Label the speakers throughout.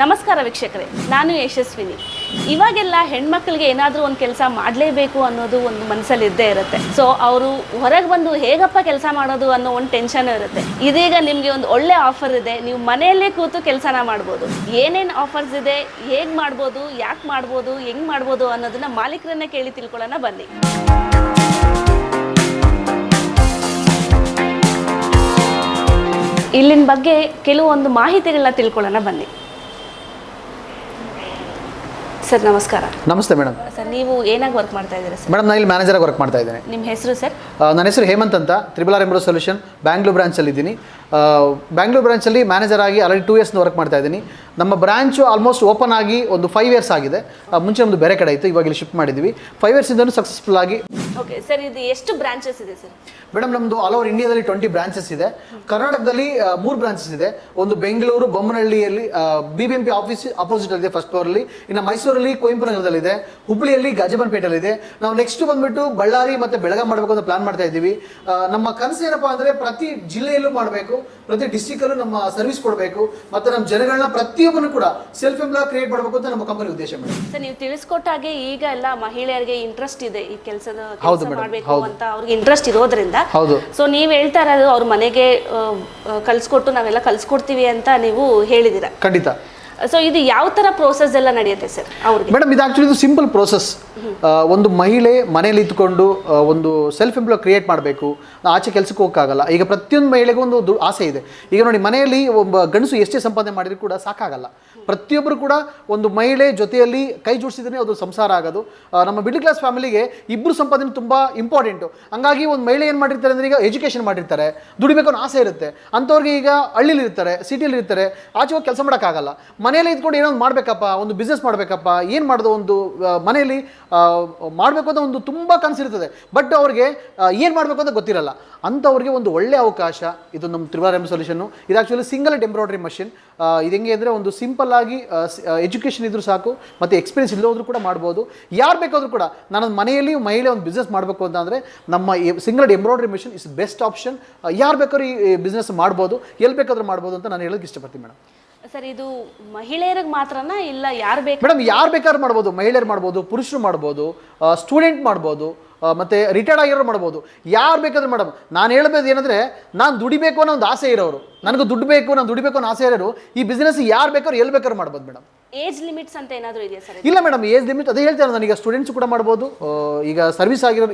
Speaker 1: ನಮಸ್ಕಾರ ವೀಕ್ಷಕರೇ, ನಾನು ಯಶಸ್ವಿನಿ. ಇವಾಗೆಲ್ಲ ಹೆಣ್ಮಕ್ಳಿಗೆ ಏನಾದರೂ ಒಂದು ಕೆಲಸ ಮಾಡಲೇಬೇಕು ಅನ್ನೋದು ಒಂದು ಮನಸ್ಸಲ್ಲಿ ಇದ್ದೇ ಇರುತ್ತೆ. ಸೊ ಅವರು ಹೊರಗೆ ಬಂದು ಹೇಗಪ್ಪ ಕೆಲಸ ಮಾಡೋದು ಅನ್ನೋ ಒಂದು ಟೆನ್ಷನ್ ಇರುತ್ತೆ. ಇದೀಗ ನಿಮಗೆ ಒಂದು ಒಳ್ಳೆ ಆಫರ್ ಇದೆ, ನೀವು ಮನೆಯಲ್ಲೇ ಕೂತು ಕೆಲಸನ ಮಾಡ್ಬೋದು. ಏನೇನು ಆಫರ್ಸ್ ಇದೆ, ಹೇಗೆ ಮಾಡ್ಬೋದು, ಯಾಕೆ ಮಾಡ್ಬೋದು, ಹೆಂಗೆ ಮಾಡ್ಬೋದು ಅನ್ನೋದನ್ನ ಮಾಲೀಕರನ್ನ ಕೇಳಿ ತಿಳ್ಕೊಳ್ಳೋಣ, ಬನ್ನಿ. ಇಲ್ಲಿನ ಬಗ್ಗೆ ಕೆಲವೊಂದು ಮಾಹಿತಿಗಳನ್ನ ತಿಳ್ಕೊಳ್ಳೋಣ, ಬನ್ನಿ. ಸರ್ ನಮಸ್ಕಾರ.
Speaker 2: ನಮಸ್ತೆ ಮೇಡಮ್.
Speaker 1: ಸರ್ ನೀವು ಏನಾಗಿ ವರ್ಕ್ ಮಾಡ್ತಾ ಇದ್ದೀರಾ ಸರ್?
Speaker 2: ಮೇಡಮ್ ನಾನು ಇಲ್ಲಿ ಮ್ಯಾನೇಜರಾಗಿ ವರ್ಕ್ ಮಾಡ್ತಾ ಇದ್ದೇನೆ.
Speaker 1: ನಿಮ್ಮ ಹೆಸರು ಸರ್?
Speaker 2: ನನ್ನ ಹೆಸರು ಹೇಮಂತ್ ಅಂತ. Triple R embro solution Bangalore ಬ್ರಾಂಚಲ್ಲಿ ಇದ್ದೀನಿ ಬ್ಯಾಂಗ್ಳೂರ್ ಬ್ರಾಂಚಲ್ಲಿ ಮ್ಯಾನೇಜರ್ ಆಗಿ ಆಲ್ರೆಡಿ ಟೂ ಇಯರ್ಸ್ ವರ್ಕ್ ಮಾಡ್ತಾ ಇದ್ದೀನಿ. ನಮ್ಮ ಬ್ರಾಂಚು ಆಲ್ಮೋಸ್ಟ್ ಓಪನ್ ಆಗಿ ಒಂದು ಫೈವ್ ಇಯರ್ಸ್ ಆಗಿದೆ. ಮುಂಚೆ ಒಂದು ಬೇರೆ ಕಡೆ ಇತ್ತು ಇವಾಗ ಇಲ್ಲಿ ಶಿಫ್ಟ್ ಮಾಡಿದ್ವಿ. ಫೈವ್ ಇಯರ್ಸಿಂದನೂ ಸಕ್ಸಸ್ಫುಲ್ ಆಗಿ
Speaker 1: ಓಕೆ ಸರ್ ಇದು ಎಷ್ಟು ಬ್ರಾಂಚಸ್ ಇದೆ ಸರ್
Speaker 2: ಮೇಡಮ್ ನಮ್ಮದು ಆಲ್ ಓವರ್ ಇಂಡಿಯಾದಲ್ಲಿ ಟ್ವೆಂಟಿ ಬ್ರಾಂಚಸ್ ಇದೆ. ಕರ್ನಾಟಕದಲ್ಲಿ ಮೂರು ಬ್ರಾಂಚಸ್ ಇದೆ. ಒಂದು Bengaluru ಬೊಮ್ಮನಹಳ್ಳಿಯಲ್ಲಿ B B M P office opposite ಇದೆ ಫಸ್ಟ್ ಫ್ಲೋರಲ್ಲಿ ಇನ್ನು ಮೈಸೂರಲ್ಲಿ ಹುಬ್ಬಳ್ಳಿಯಲ್ಲಿ ಹುಬ್ಳಿಯಲ್ಲಿ ಗಜಬನ್ಪೇಟೆಯಲ್ಲಿದೆ. ನಾವು ನೆಕ್ಸ್ಟ್ ಬಂದ್ಬಿಟ್ಟು ಬಳ್ಳಾರಿ ಮತ್ತೆ ಬೆಳಗಾಂ ಮಾಡಬೇಕು ಅಂತ ಪ್ಲಾನ್ ಮಾಡ್ತಾ ಇದ್ದೀವಿ. ನಮ್ಮ ಕನಸು ಏನಪ್ಪಾ ಅಂದ್ರೆ ಪ್ರತಿ ಜಿಲ್ಲೆಯಲ್ಲೂ ಮಾಡಬೇಕು. ಪ್ರತಿ ಡಿಸ್ಟಿಕಲ್ಲೂ ನಮ್ಮ ಸರ್ವಿಸ್ ಕೊಡಬೇಕು. ಮತ್ತೆ ನಮ್ಮ ಜನಗಳನ್ನ ಪ್ರತಿಯೊಬ್ಬನು ಕೂಡ ಸೆಲ್ಫ್ ಎಂಪ್ಲಾಯ್ ಕ್ರಿಯೇಟ್ ಮಾಡಬೇಕು ಅಂತ ನಮ್ಮ ಕಂಪನಿ ಉದ್ದೇಶ ಮೇಡಮ್.
Speaker 1: ಸರ್ ನೀವು ತಿಳಿಸ್ಕೊಟ್ಟಾಗೆ ಈಗ ಎಲ್ಲ ಮಹಿಳೆಯರಿಗೆ ಇಂಟ್ರೆಸ್ಟ್ ಇದೆ ಈ ಕೆಲಸದ
Speaker 2: ಹೌದು madam,
Speaker 1: ಮಾಡಬೇಕು
Speaker 2: ಹೌದು.
Speaker 1: ಅಂತ ಅವ್ರಿಗೆ ಇಂಟ್ರೆಸ್ಟ್ ಇರೋದ್ರಿಂದ.
Speaker 2: ಹೌದು.
Speaker 1: ಸೊ ನೀವು ಹೇಳ್ತಾ ಇರೋದು ಅವ್ರ ಮನೆಗೆ ಆ, ಆ, ಕಳ್ಸ್ಕೊಟ್ಟು ನಾವೆಲ್ಲ ಕಲ್ಸ್ಕೊಡ್ತೀವಿ ಅಂತ ನೀವು ಹೇಳಿದೀರಾ
Speaker 2: ಖಂಡಿತ.
Speaker 1: ಸೊ ಇದು ಯಾವ ಥರ ಪ್ರೋಸೆಸ್ ಎಲ್ಲ ನಡೆಯುತ್ತೆ ಸರ್ ಅವ್ರಿಗೆ.
Speaker 2: ಮೇಡಮ್ ಇದು ಆಕ್ಚುಲಿ ಇದು ಸಿಂಪಲ್ ಪ್ರೋಸೆಸ್ ಒಂದು ಮಹಿಳೆ ಮನೇಲಿ ಇದ್ಕೊಂಡು ಒಂದು ಸೆಲ್ಫ್ ಎಂಪ್ಲಾಯ್ ಕ್ರಿಯೇಟ್ ಮಾಡಬೇಕು. ಆಚೆ ಕೆಲಸಕ್ಕೆ ಹೋಗಕ್ಕಾಗಲ್ಲ. ಈಗ ಪ್ರತಿಯೊಂದು ಮಹಿಳೆಗೂ ಒಂದು ಆಸೆ ಇದೆ. ಈಗ ನೋಡಿ ಮನೆಯಲ್ಲಿ ಒಬ್ಬ ಗಂಡಸು ಎಷ್ಟೇ ಸಂಪಾದನೆ ಮಾಡಿದ್ರು ಕೂಡ ಸಾಕಾಗಲ್ಲ. ಪ್ರತಿಯೊಬ್ಬರು ಕೂಡ ಒಂದು ಮಹಿಳೆ ಜೊತೆಯಲ್ಲಿ ಕೈ ಜೋಡಿಸಿದ್ರೆ ಅದು ಸಂಸಾರ ಆಗೋದು. ನಮ್ಮ ಮಿಡ್ಲ್ ಕ್ಲಾಸ್ ಫ್ಯಾಮಿಲಿಗೆ ಇಬ್ಬರು ಸಂಪಾದನೆ ತುಂಬ ಇಂಪಾರ್ಟೆಂಟು ಹಂಗಾಗಿ ಒಂದು ಮಹಿಳೆ ಏನು ಮಾಡಿರ್ತಾರೆ ಅಂದರೆ ಈಗ ಎಜುಕೇಷನ್ ಮಾಡಿರ್ತಾರೆ. ದುಡಿಬೇಕು ಅನ್ನೋ ಆಸೆ ಇರುತ್ತೆ. ಅಂಥವ್ರಿಗೆ ಈಗ ಹಳ್ಳಿಲಿರ್ತಾರೆ ಸಿಟಿಯಲ್ಲಿ ಇರ್ತಾರೆ ಆಚೆ ಹೋಗಿ ಕೆಲಸ ಮಾಡೋಕ್ಕಾಗಲ್ಲ. ಮನೆಯಲ್ಲಿ ಇದ್ಕೊಂಡು ಏನೋ ಒಂದು ಮಾಡಬೇಕಪ್ಪ, ಒಂದು ಬಿಸ್ನೆಸ್ ಮಾಡಬೇಕಪ್ಪ, ಏನು ಮಾಡೋದು ಒಂದು ಮನೆಯಲ್ಲಿ ಮಾಡಬೇಕು ಅಂತ ಒಂದು ತುಂಬ ಕನಸಿರ್ತದೆ. ಬಟ್ ಅವ್ರಿಗೆ ಏನು ಮಾಡಬೇಕು ಅಂತ ಗೊತ್ತಿರಲ್ಲ. ಅಂಥವ್ರಿಗೆ ಒಂದು ಒಳ್ಳೆಯ ಅವಕಾಶ, ಇದು ನಮ್ಮ ತ್ರಿವಾರ ಎಂ ಸೊಲ್ಯೂಷನ್ನು ಇದು ಆ್ಯಕ್ಚುಲಿ ಸಿಂಗಲ್ ಎಂಬ್ರಾಯ್ಡ್ರಿ ಮಷಿನ್ ಇದು ಹೆಂಗೆ ಅಂದರೆ ಒಂದು ಸಿಂಪಲ್ ಆಗಿ ಎಜುಕೇಷನ್ ಇದ್ದರೂ ಸಾಕು, ಮತ್ತು ಎಕ್ಸ್ಪೀರಿಯನ್ಸ್ ಇಲ್ಲೋದ್ರೂ ಕೂಡ ಮಾಡ್ಬೋದು. ಯಾರು ಬೇಕಾದರೂ ಕೂಡ ನಾನು ಮನೆಯಲ್ಲಿ ಮಹಿಳೆ ಒಂದು ಬಿಸ್ನೆಸ್ ಮಾಡಬೇಕು ಅಂತ ಅಂದರೆ, ನಮ್ಮ single embroidery machine is best option ಯಾರು ಬೇಕಾದ್ರೂ ಈ ಬಿಸ್ನೆಸ್ ಮಾಡ್ಬೋದು ಎಲ್ಲಿ ಬೇಕಾದ್ರೂ ಮಾಡ್ಬೋದು ಅಂತ ನಾನು ಹೇಳೋಕ್ಕೆ ಇಷ್ಟಪಡ್ತೀನಿ ಮೇಡಮ್
Speaker 1: ಸರ್, ಇದು ಮಹಿಳೆಯರಿಗೆ ಮಾತ್ರನಾ ಇಲ್ಲ ಯಾರು ಬೇಕು?
Speaker 2: ಮೇಡಮ್, ಯಾರು ಬೇಕಾದ್ರೂ ಮಾಡ್ಬೋದು. ಮಹಿಳೆಯರು ಮಾಡ್ಬೋದು, ಪುರುಷರು ಮಾಡ್ಬೋದು ಸ್ಟೂಡೆಂಟ್ ಮಾಡ್ಬೋದು ಮತ್ತೆ ರಿಟೈರ್ಡ್ ಆಗಿರೋರು ಮಾಡ್ಬೋದು. ಯಾರು ಬೇಕಾದ್ರೂ ಮೇಡಮ್, ನಾನು ಹೇಳ್ಬೋದು ಏನಂದರೆ, ನಾನು ದುಡಿಬೇಕು ಅನ್ನೋ ಒಂದು ಆಸೆ ಇರೋರು, ನನಗೂ ದುಡ್ಡು ಬೇಕು, ನಾನು ದುಡಿಬೇಕು ಅನ್ನೋ ಆಸೆ ಇರೋರು, ಈ ಬಿಸ್ನೆಸ್ ಯಾರು ಬೇಕಾದ್ರೂ ಎಲ್ಲಿ ಬೇಕಾದ್ರೂ ಮಾಡ್ಬೋದು ಮೇಡಮ್.
Speaker 1: ಏಜ್ ಲಿಮಿಟ್ಸ್ ಅಂತ ಏನಾದರೂ ಇದೆಯಾ ಸರ್
Speaker 2: ಇಲ್ಲ ಮೇಡಮ್ ಏಜ್ ಲಿಮಿಟ್ ಅದೇ ಹೇಳ್ತಾರೆ ನನಗೆ ಸ್ಟೂಡೆಂಟ್ಸ್ ಕೂಡ ಮಾಡ್ಬೋದು ಈಗ ಸರ್ವಿಸ್ ಆಗಿರೋ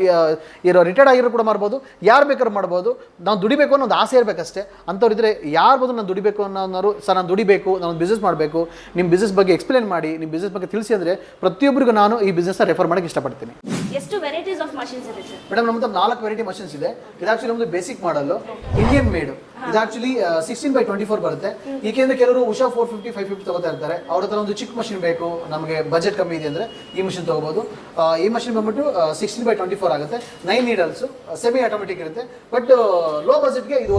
Speaker 2: ಇರೋ ರಿಟೈರ್ಡ್ ಆಗಿರೋ ಕೂಡ ಮಾಡ್ಬೋದು. ಯಾರು ಬೇಕಾದ್ರೂ ಮಾಡ್ಬೋದು. ನಾವು ದುಡಿಬೇಕು ಅನ್ನೋ ಒಂದು ಆಸೆ ಇರಬೇಕಷ್ಟೇ. ಅಂಥವ್ರು ಇದ್ರೆ ಯಾರು ಬಂದು ನಾನು ದುಡಿಬೇಕು ಅನ್ನೋರು ಸರ್ ನಾನು ದುಡಿಬೇಕು ನಾನು ಬಿಸ್ನೆಸ್ ಮಾಡಬೇಕು. ನಿಮ್ಮ ಬಿಸ್ನೆಸ್ ಬಗ್ಗೆ ಎಕ್ಸ್ಪ್ಲೇನ್ ಮಾಡಿ ನಿಮ್ಮ ಬಿಸ್ನೆಸ್ ಬಗ್ಗೆ ತಿಳಿಸಿ ಅಂದರೆ ಪ್ರತಿಯೊಬ್ಬರಿಗೂ ನಾನು ಈ ಬಿಸ್ನೆಸ್ನ ರೆಫರ್ ಮಾಡೋಕ್ಕೆ ಇಷ್ಟಪಡ್ತೀನಿ.
Speaker 1: ಎಷ್ಟು ವೆರೈಟೀಸ್ ಆಫ್ ಮಷಿನ್ಸ್ ಇದೆ
Speaker 2: ಮೇಡಮ್ ನಮ್ಮ ನಾಲ್ಕು ವೆರೈಟಿ ಮಷಿನ್ಸ್ ಇದೆ. ಇದು ಆ್ಯಕ್ಚುಲಿ ನಮ್ಮದು ಬೇಸಿಕ್ ಮಾಡಲು ಇಂಡಿಯನ್ ಮೇಡ್ ಇದು actually sixteen by twenty four ಬರುತ್ತೆ. ಏಕೆಂದ್ರೆ ಕೆಲವರು Usha four fifty five fifty ತಗೋತಾ ಇರ್ತಾರೆ. ಅವ್ರ ಹತ್ರ ಒಂದು ಚಿಕ್ಕ ಮಷಿನ್ ಬೇಕು. ನಮಗೆ ಬಜೆಟ್ ಕಮ್ಮಿ ಇದೆ ಅಂದ್ರೆ ಈ ಮಷಿನ್ ತಗೋಬಹುದು ಈ ಮಷಿನ್ ಬಂದ್ಬಿಟ್ಟು ಸಿಕ್ಸ್ಟೀನ್ ಬೈ ಟ್ವೆಂಟಿ ಫೋರ್ ಆಗುತ್ತೆ. ನೈನ್ ನೀಡಲ್ಸ್ ಸೆಮಿ ಆಟೋಮೆಟಿಕ್ ಇರುತ್ತೆ. ಬಟ್ ಲೋ ಬಜೆಟ್ಗೆ ಇದು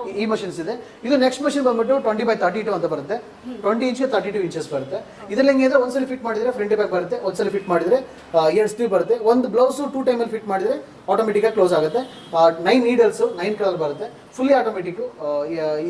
Speaker 2: ಓಕೆ ಈ ಮಷಿನ್ಸ್ ಇದೆ. ಇದು ನೆಕ್ಸ್ಟ್ ಮಷಿನ್ ಬಂದ್ಬಿಟ್ಟು ಟ್ವೆಂಟಿ ಬೈ ತರ್ಟಿ ಟು ಅಂತ ಬರುತ್ತೆ. Twenty inch thirty two inches ಬರುತ್ತೆ. ಇದ್ರಲ್ಲಿ ಹೆಂಗೆ ಅಂದ್ರೆ ಒಂದ್ಸಲ ಫಿಟ್ ಮಾಡಿದ್ರೆ ಫ್ರಂಟ್ ಬ್ಯಾಕ್ ಬರುತ್ತೆ ಒಂದ್ಸಲ ಫಿಟ್ ಮಾಡಿದ್ರೆ ಎರಡು ಸ್ಲೀವ್ ಬರುತ್ತೆ. ಒಂದು ಬ್ಲೌಸ್ ಟೂ ಟೈಮಲ್ಲಿ ಫಿಟ್ ಮಾಡಿದ್ರೆ ಆಟೋಮೆಟಿಕ್ ಆಗಿ ಕ್ಲೋಸ್ ಆಗುತ್ತೆ. ನೈನ್ ನೀಡಲ್ಸ್ ನೈನ್ ಕಲರ್ ಬರುತ್ತೆ. ಫುಲ್ಲಿ ಆಟೋಮೆಟಿಕ್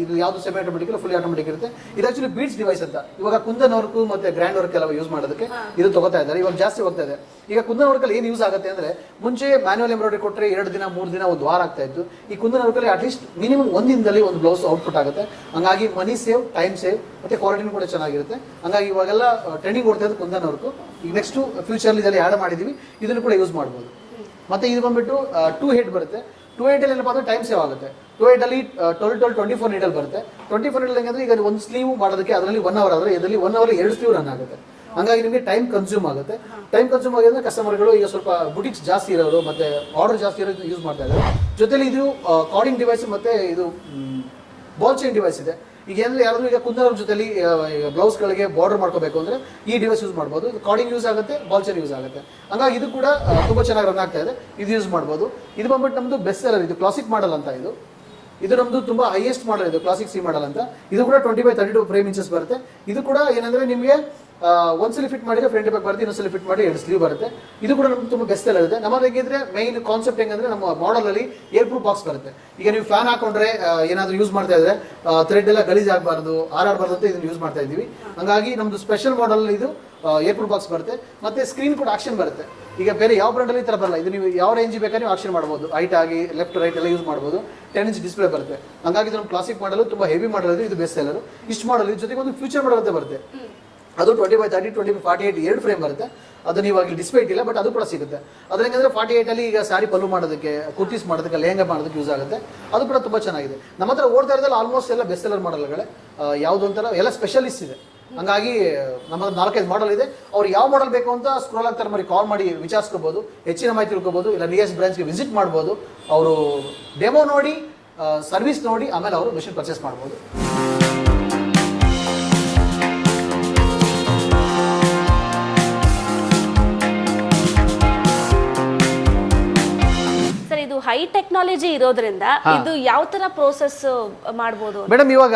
Speaker 2: ಇದು ಯಾವುದು ಸೆಮಿ ಆಟೋಮೆಟಿಕ್ ಫುಲ್ಲಿ ಆಟೋಮೆಟಿಕ್ ಇರುತ್ತೆ. ಇದು ಆಕ್ಚುಲಿ ಬೀಡ್ಸ್ ಡಿವೈಸ್ ಅಂತ. ಇವಾಗ ಕುಂದನ್ ವರ್ಕ್ ಮತ್ತೆ ಗ್ರ್ಯಾಂಡ್ ವರ್ಕ್ ಎಲ್ಲ ಯೂಸ್ ಮಾಡೋದಕ್ಕೆ ಇದು ತಗೋತಾ ಇದ್ದಾರೆ. ಇವಾಗ ಜಾಸ್ತಿ ಹೋಗ್ತಾ ಇದೆ. ಈಗ ಕುಂದನ್ ವರ್ಕಲ್ಲಿ ಏನು ಯೂಸ್ ಆಗುತ್ತೆ ಅಂದ್ರೆ ಮುಂಚೆ ಮ್ಯಾನ್ಯುವಲ್ ಎಂಬ್ರಾಯ್ಡ್ರಿ ಕೊಟ್ಟರೆ ಎರಡು ದಿನ ಮೂರು ದಿನ ಒಂದು ವಾರ ಆಗ್ತಾ ಇತ್ತು. ಈ ಕುಂದನ್ ವರ್ಕಲ್ಲಿ ಅಟ್ಲೀಸ್ಟ್ ಮಿನಿಮಮ್ ಒಂದು ದಿನದಲ್ಲಿ ಒಂದು ಬ್ಲೌಸ್ ಔಟ್ಪುಟ್ ಆಗುತ್ತೆ. ಹಂಗಾಗಿ ಮನಿ ಸೇವ್ ಟೈಮ್ ಸೇವ್ ಮತ್ತೆ ಕ್ವಾಲಿಟಿನೂ ಕೂಡ ಚೆನ್ನಾಗಿರುತ್ತೆ. ಹಂಗಾಗಿ ಇವಾಗೆಲ್ಲ ಟ್ರೆಂಡಿಂಗ್ ಓಡ್ತಾ ಇದ್ದು ಕುಂದನ್ ವರ್ಕು ಈಗ ನೆಕ್ಸ್ಟ್ ಫ್ಯೂಚರ್ಲಿ ಇದರಲ್ಲಿ ಆ್ಯಡ್ ಮಾಡಿದ್ದೀವಿ ಇದನ್ನು ಕೂಡ ಯೂಸ್ ಮಾಡ್ಬೋದು. ಮತ್ತೆ ಇದು ಬಂದ್ಬಿಟ್ಟು ಟೂ ಹೆಡ್ ಬರುತ್ತೆ. ಟೂ ಹೆಡ್ ಅಲ್ಲಿ ಏನಪ್ಪ ಅಂದ್ರೆ ಟೈಮ್ ಸೇವ್ ಆಗುತ್ತೆ. ಟೂ ಏಟ್ ಅಲ್ಲಿ twelve twelve twenty four needle ಬರುತ್ತೆ. ಟ್ವೆಂಟಿ ಫೋರ್ ನೀಡಲ್ ಹೆಂಗಂದ್ರೆ ಈಗ ಒಂದು ಸ್ಲೀವ್ ಮಾಡೋದಕ್ಕೆ ಅದರಲ್ಲಿ ಒನ್ ಅವರ್ ಆದರೆ ಇದರಲ್ಲಿ ಒನ್ ಅವರ್ ಎರಡು ಸ್ಲೀವ್ ರನ್ ಆಗುತ್ತೆ. ಹಂಗಾಗಿ ನಿಮಗೆ ಟೈಮ್ ಕನ್ಸ್ಯೂಮ್ ಆಗುತ್ತೆ. ಟೈಮ್ ಕನ್ಸ್ಯೂಮ್ ಆಗಿದ್ರೆ ಕಸ್ಟಮರ್ಗಳು ಈಗ ಸ್ವಲ್ಪ ಬುಟಿಕ್ಸ್ ಜಾಸ್ತಿ ಇರೋರು ಮತ್ತೆ ಆರ್ಡರ್ ಜಾಸ್ತಿ ಇರೋದು ಯೂಸ್ ಮಾಡ್ತಾ ಇದ್ದಾರೆ. ಜೊತೆಲಿ ಇದು ಕಾರ್ಡಿಂಗ್ ಡಿವೈಸ್ ಮತ್ತೆ ಇದು ಬಾಲ್ ಚೈನ್ ಡಿವೈಸ್ ಇದೆ. ಈಗ ಏನಂದ್ರೆ ಯಾರಾದ್ರೂ ಈಗ ಕುಂದರ ಜೊತೆಲಿ ಬ್ಲೌಸ್ಗಳಿಗೆ ಬಾರ್ಡರ್ ಮಾಡ್ಕೋಬೇಕು ಅಂದ್ರೆ ಈ ಡಿವೈಸ್ ಯೂಸ್ ಮಾಡ್ಬೋದು. ಇದು ಕಾರ್ಡಿಂಗ್ ಯೂಸ್ ಆಗುತ್ತೆ ಬಾಲ್ ಚೈನ್ ಯೂಸ್ ಆಗುತ್ತೆ. ಹಂಗಾಗಿ ಇದು ಕೂಡ ತುಂಬ ಚೆನ್ನಾಗಿ ರನ್ ಆಗ್ತಾ ಇದೆ. ಇದು ಯೂಸ್ ಮಾಡ್ಬೋದು. ಇದು ಬಂದ್ಬಿಟ್ಟು ನಮ್ದು ಬೆಸ್ಟ್ ಸೆಲರ್ ಇದು ಕ್ಲಾಸಿಕ್ ಮಾಡಲ್ ಅಂತ ಇದು. ಇದು ನಮ್ದು ತುಂಬಾ ಹೈಯೆಸ್ಟ್ ಮಾಡಲ್ ಇದು ಕ್ಲಾಸಿಕ್ ಸಿ ಮಾಡಲ್ ಅಂತ. ಇದು ಕೂಡ twenty by thirty two frame inches ಬರುತ್ತೆ. ಇದು ಕೂಡ ಏನಂದ್ರೆ ನಿಮಗೆ ಒಂದ್ಸಲಿ ಫಿಟ್ ಮಾಡಿದ್ರೆ ಫ್ರಂಟ್ ಬ್ಯಾಕ್ ಬರುತ್ತೆ ಇನ್ನೊಂದ್ಸಲಿ ಫಿಟ್ ಮಾಡಿ ಎರಡು ಸ್ಲೀವ್ ಬರುತ್ತೆ. ಇದು ಕೂಡ ನಮ್ಗೆ ತುಂಬ ಬೆಸ್ಟ್ ಎಲ್ಲ ಇರುತ್ತೆ ನಮ್ಮ ಹೇಗಿದ್ರೆ ಮೈನ್ ಕಾನ್ಸೆಪ್ಟ್ ಹೆಂಗಂದ್ರೆ ನಮ್ಮ ಮಾಡಲ್ ಅಲ್ಲಿ ಏರ್ ಪ್ರೂಫ್ ಬಾಕ್ಸ್ ಬರುತ್ತೆ. ಈಗ ನೀವು ಫ್ಯಾನ್ ಹಾಕೊಂಡ್ರೆ ಏನಾದ್ರೂ ಯೂಸ್ ಮಾಡ್ತಾ ಇದ್ರೆ ಥ್ರೆಡ್ ಎಲ್ಲ ಗಲೀಜ್ ಆಗಬಾರ್ದು ಆರ್ ಅಂತ ಇದನ್ನ ಯೂಸ್ ಮಾಡ್ತಾ ಇದೀವಿ ಹಂಗಾಗಿ ನಮ್ದು ಸ್ಪೆಷಲ್ ಮಾಡಲ್ ಇದು ಏರ್ ಪ್ರೂಫ್ ಬಾಕ್ಸ್ ಬರುತ್ತೆ. ಮತ್ತೆ ಸ್ಕ್ರೀನ್ ಕೂಡ ಆಕ್ಷನ್ ಬರುತ್ತೆ. ಈಗ ಬೇರೆ ಯಾವ ಬ್ರ್ಯಾಂಡ್ ಅಲ್ಲಿ ಈ ಥರ ಬರಲ್ಲ. ಇದು ನೀವು ಯಾವ ರೇಂಜ್ ಬೇಕಾದ್ರೆ ನೀವು ಆಕ್ಷನ್ ಮಾಡ್ಬೋದು. ಹೈಟ್ ಆಗಿ ಲೆಫ್ಟ್ ರೈಟ್ ಎಲ್ಲ ಯೂಸ್ ಮಾಡ್ಬೋದು. ಟೆನ್ ಇಂಚ್ ಡಿಸ್ಪ್ಲೇ ಬರುತ್ತೆ. ಹಂಗಾಗಿ ಇದನ್ನು ನಮ್ಮ ಕ್ಲಾಸಿಕ್ ಮಾಡಲು ತುಂಬಾ ಹೆವಿ ಮಾಡಲ್ ಇದು ಬೆಸ್ಟ್ ಸೆಲ್ಲರ್ ಇಷ್ಟು ಮಾಡಲು ಇದ್ರ ಜೊತೆಗೆ ಒಂದು ಫ್ಯೂಚರ್ ಮಾಡಲ್ ಅಂತ ಬರುತ್ತೆ. ಅದು twenty by thirty twenty by forty eight ಎರಡು ಫ್ರೇಮ್ ಬರುತ್ತೆ. ಅದು ನೀವು ಆಗಲಿ ಡಿಸ್ಪ್ಲೇ ಇಟ್ಟಿಲ್ಲ ಬಟ್ ಅದು ಕೂಡ ಸಿಗುತ್ತೆ. ಅದ್ರ ಹೆಂಗಂದ್ರೆ ಫಾರ್ಟಿ ಏಟಲ್ಲಿ ಈಗ ಸಾರಿ ಪಲ್ಲು ಮಾಡೋದಕ್ಕೆ ಕುರ್ತೀಸ್ ಮಾಡೋದಕ್ಕೆ ಲೆಹಂಗಾ ಮಾಡೋದಕ್ಕೆ ಯೂಸ್ ಆಗುತ್ತೆ. ಅದು ಕೂಡ ತುಂಬ ಚೆನ್ನಾಗಿದೆ. ನಮ್ಮ ಹತ್ರ ಓಡ್ತಾ ಇರೋದ್ರಲ್ಲಿ ಆಲ್ಮೋಸ್ಟ್ ಎಲ್ಲ ಬೆಸ್ಟ್ ಸೆಲ್ಲರ್ ಮಾಡಲ್ಗಳೇ ಯಾವುದು ಎಲ್ಲ ಸ್ಪೆಷಲಿಸ್ಟ್ ಇದೆ. ಹಂಗಾಗಿ ನಮ್ಮ ನಾಲ್ಕೈದು ಮಾಡಲ್ ಇದೆ. ಅವ್ರು ಯಾವ ಮಾಡಲ್ ಬೇಕು ಅಂತ ಸ್ಕ್ರೋಲ್ ಆಗ್ತಾರೆ ಮಾಡಿ ಕಾಲ್ ಮಾಡಿ ವಿಚಾರಿಸ್ಕೋಬೋದು ಹೆಚ್ಚಿನ ಮಾಹಿತಿ ತಿಳ್ಕೊಬೋದು ಇಲ್ಲ ನಿಯರ್ಸ್ ಬ್ರಾಂಚ್ಗೆ ವಿಸಿಟ್ ಮಾಡ್ಬೋದು. ಅವರು ಡೆಮೋ ನೋಡಿ ಸರ್ವಿಸ್ ನೋಡಿ ಆಮೇಲೆ ಅವರು ಮಿಷನ್ ಪರ್ಚೇಸ್ ಮಾಡ್ಬೋದು.
Speaker 1: ಸರ್ ಇದು ಹೈ ಟೆಕ್ನಾಲಜಿ ಇರೋದ್ರಿಂದ ಇದು ಯಾವ ತರ ಪ್ರೋಸೆಸ್ ಮಾಡ್ಬೋದು
Speaker 2: ಮೇಡಮ್ ಇವಾಗ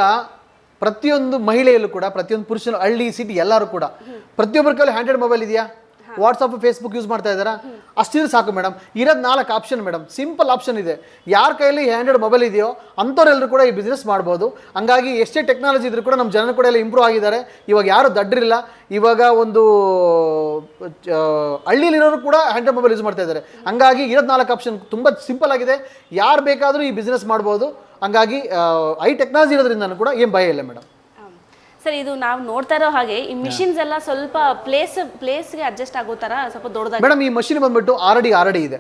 Speaker 2: ಪ್ರತಿಯೊಂದು ಮಹಿಳೆಯಲ್ಲೂ ಕೂಡ ಪ್ರತಿಯೊಂದು ಪುರುಷನ ಹಳ್ಳಿ ಸಿಟಿ ಎಲ್ಲರೂ ಕೂಡ ಪ್ರತಿಯೊಬ್ಬರ ಕೈಲಿ ಹ್ಯಾಂಡ್ರೆಡ್ ಮೊಬೈಲ್ ಇದೆಯಾ? ವಾಟ್ಸಪ್ ಫೇಸ್ಬುಕ್ ಯೂಸ್ ಮಾಡ್ತಾ ಇದ್ದಾರಾ? ಅಷ್ಟಿದ್ರೆ ಸಾಕು ಮೇಡಮ್ ಇರೋದು ನಾಲ್ಕು ಆಪ್ಷನ್ ಮೇಡಮ್ ಸಿಂಪಲ್ ಆಪ್ಷನ್ ಇದೆ. ಯಾರ ಕೈಯಲ್ಲಿ ಹ್ಯಾಂಡ್ರೆಡ್ ಮೊಬೈಲ್ ಇದೆಯೋ ಅಂಥವ್ರೆಲ್ಲರೂ ಕೂಡ ಈ ಬಿಸ್ನೆಸ್ ಮಾಡ್ಬೋದು. ಹಂಗಾಗಿ ಎಷ್ಟೇ ಟೆಕ್ನಾಲಜಿ ಇದ್ರೂ ಕೂಡ ನಮ್ಮ ಜನ ಕೂಡ ಎಲ್ಲ ಇಂಪ್ರೂವ್ ಆಗಿದ್ದಾರೆ. ಇವಾಗ ಯಾರು ದಡ್ರಿಲ್ಲ. ಇವಾಗ ಒಂದು ಹಳ್ಳಿಲಿರೋರು ಕೂಡ ಹ್ಯಾಂಡ್ರೆಡ್ ಮೊಬೈಲ್ ಯೂಸ್ ಮಾಡ್ತಾ ಇದ್ದಾರೆ. ಹಂಗಾಗಿ ಇರೋದು ನಾಲ್ಕು ಆಪ್ಷನ್ ತುಂಬ ಸಿಂಪಲ್ ಆಗಿದೆ. ಯಾರು ಬೇಕಾದರೂ ಈ ಬಿಸ್ನೆಸ್ ಮಾಡ್ಬೋದು. ಹಂಗಾಗಿ ಐ ಟೆಕ್ನಾಲಜಿ ಇರೋದ್ರಿಂದ ಕೂಡ ಏನು ಭಯ ಇಲ್ಲ ಮೇಡಮ್.
Speaker 1: ಸರ್ ಇದು ನಾವು ನೋಡ್ತಾ ಇರೋ ಹಾಗೆ ಈ ಮಿಷಿನ್ಸ್ ಎಲ್ಲ ಸ್ವಲ್ಪ ಪ್ಲೇಸ್ಗೆ ಅಡ್ಜಸ್ಟ್ ಆಗೋ ತರ ಸ್ವಲ್ಪ ದೊಡ್ಡದಾಗಿ.
Speaker 2: ಮೇಡಮ್ ಈ ಮಷಿನ್ ಬಂದ್ಬಿಟ್ಟು ಆರಡಿ ಆರಡಿ ಇದೆ.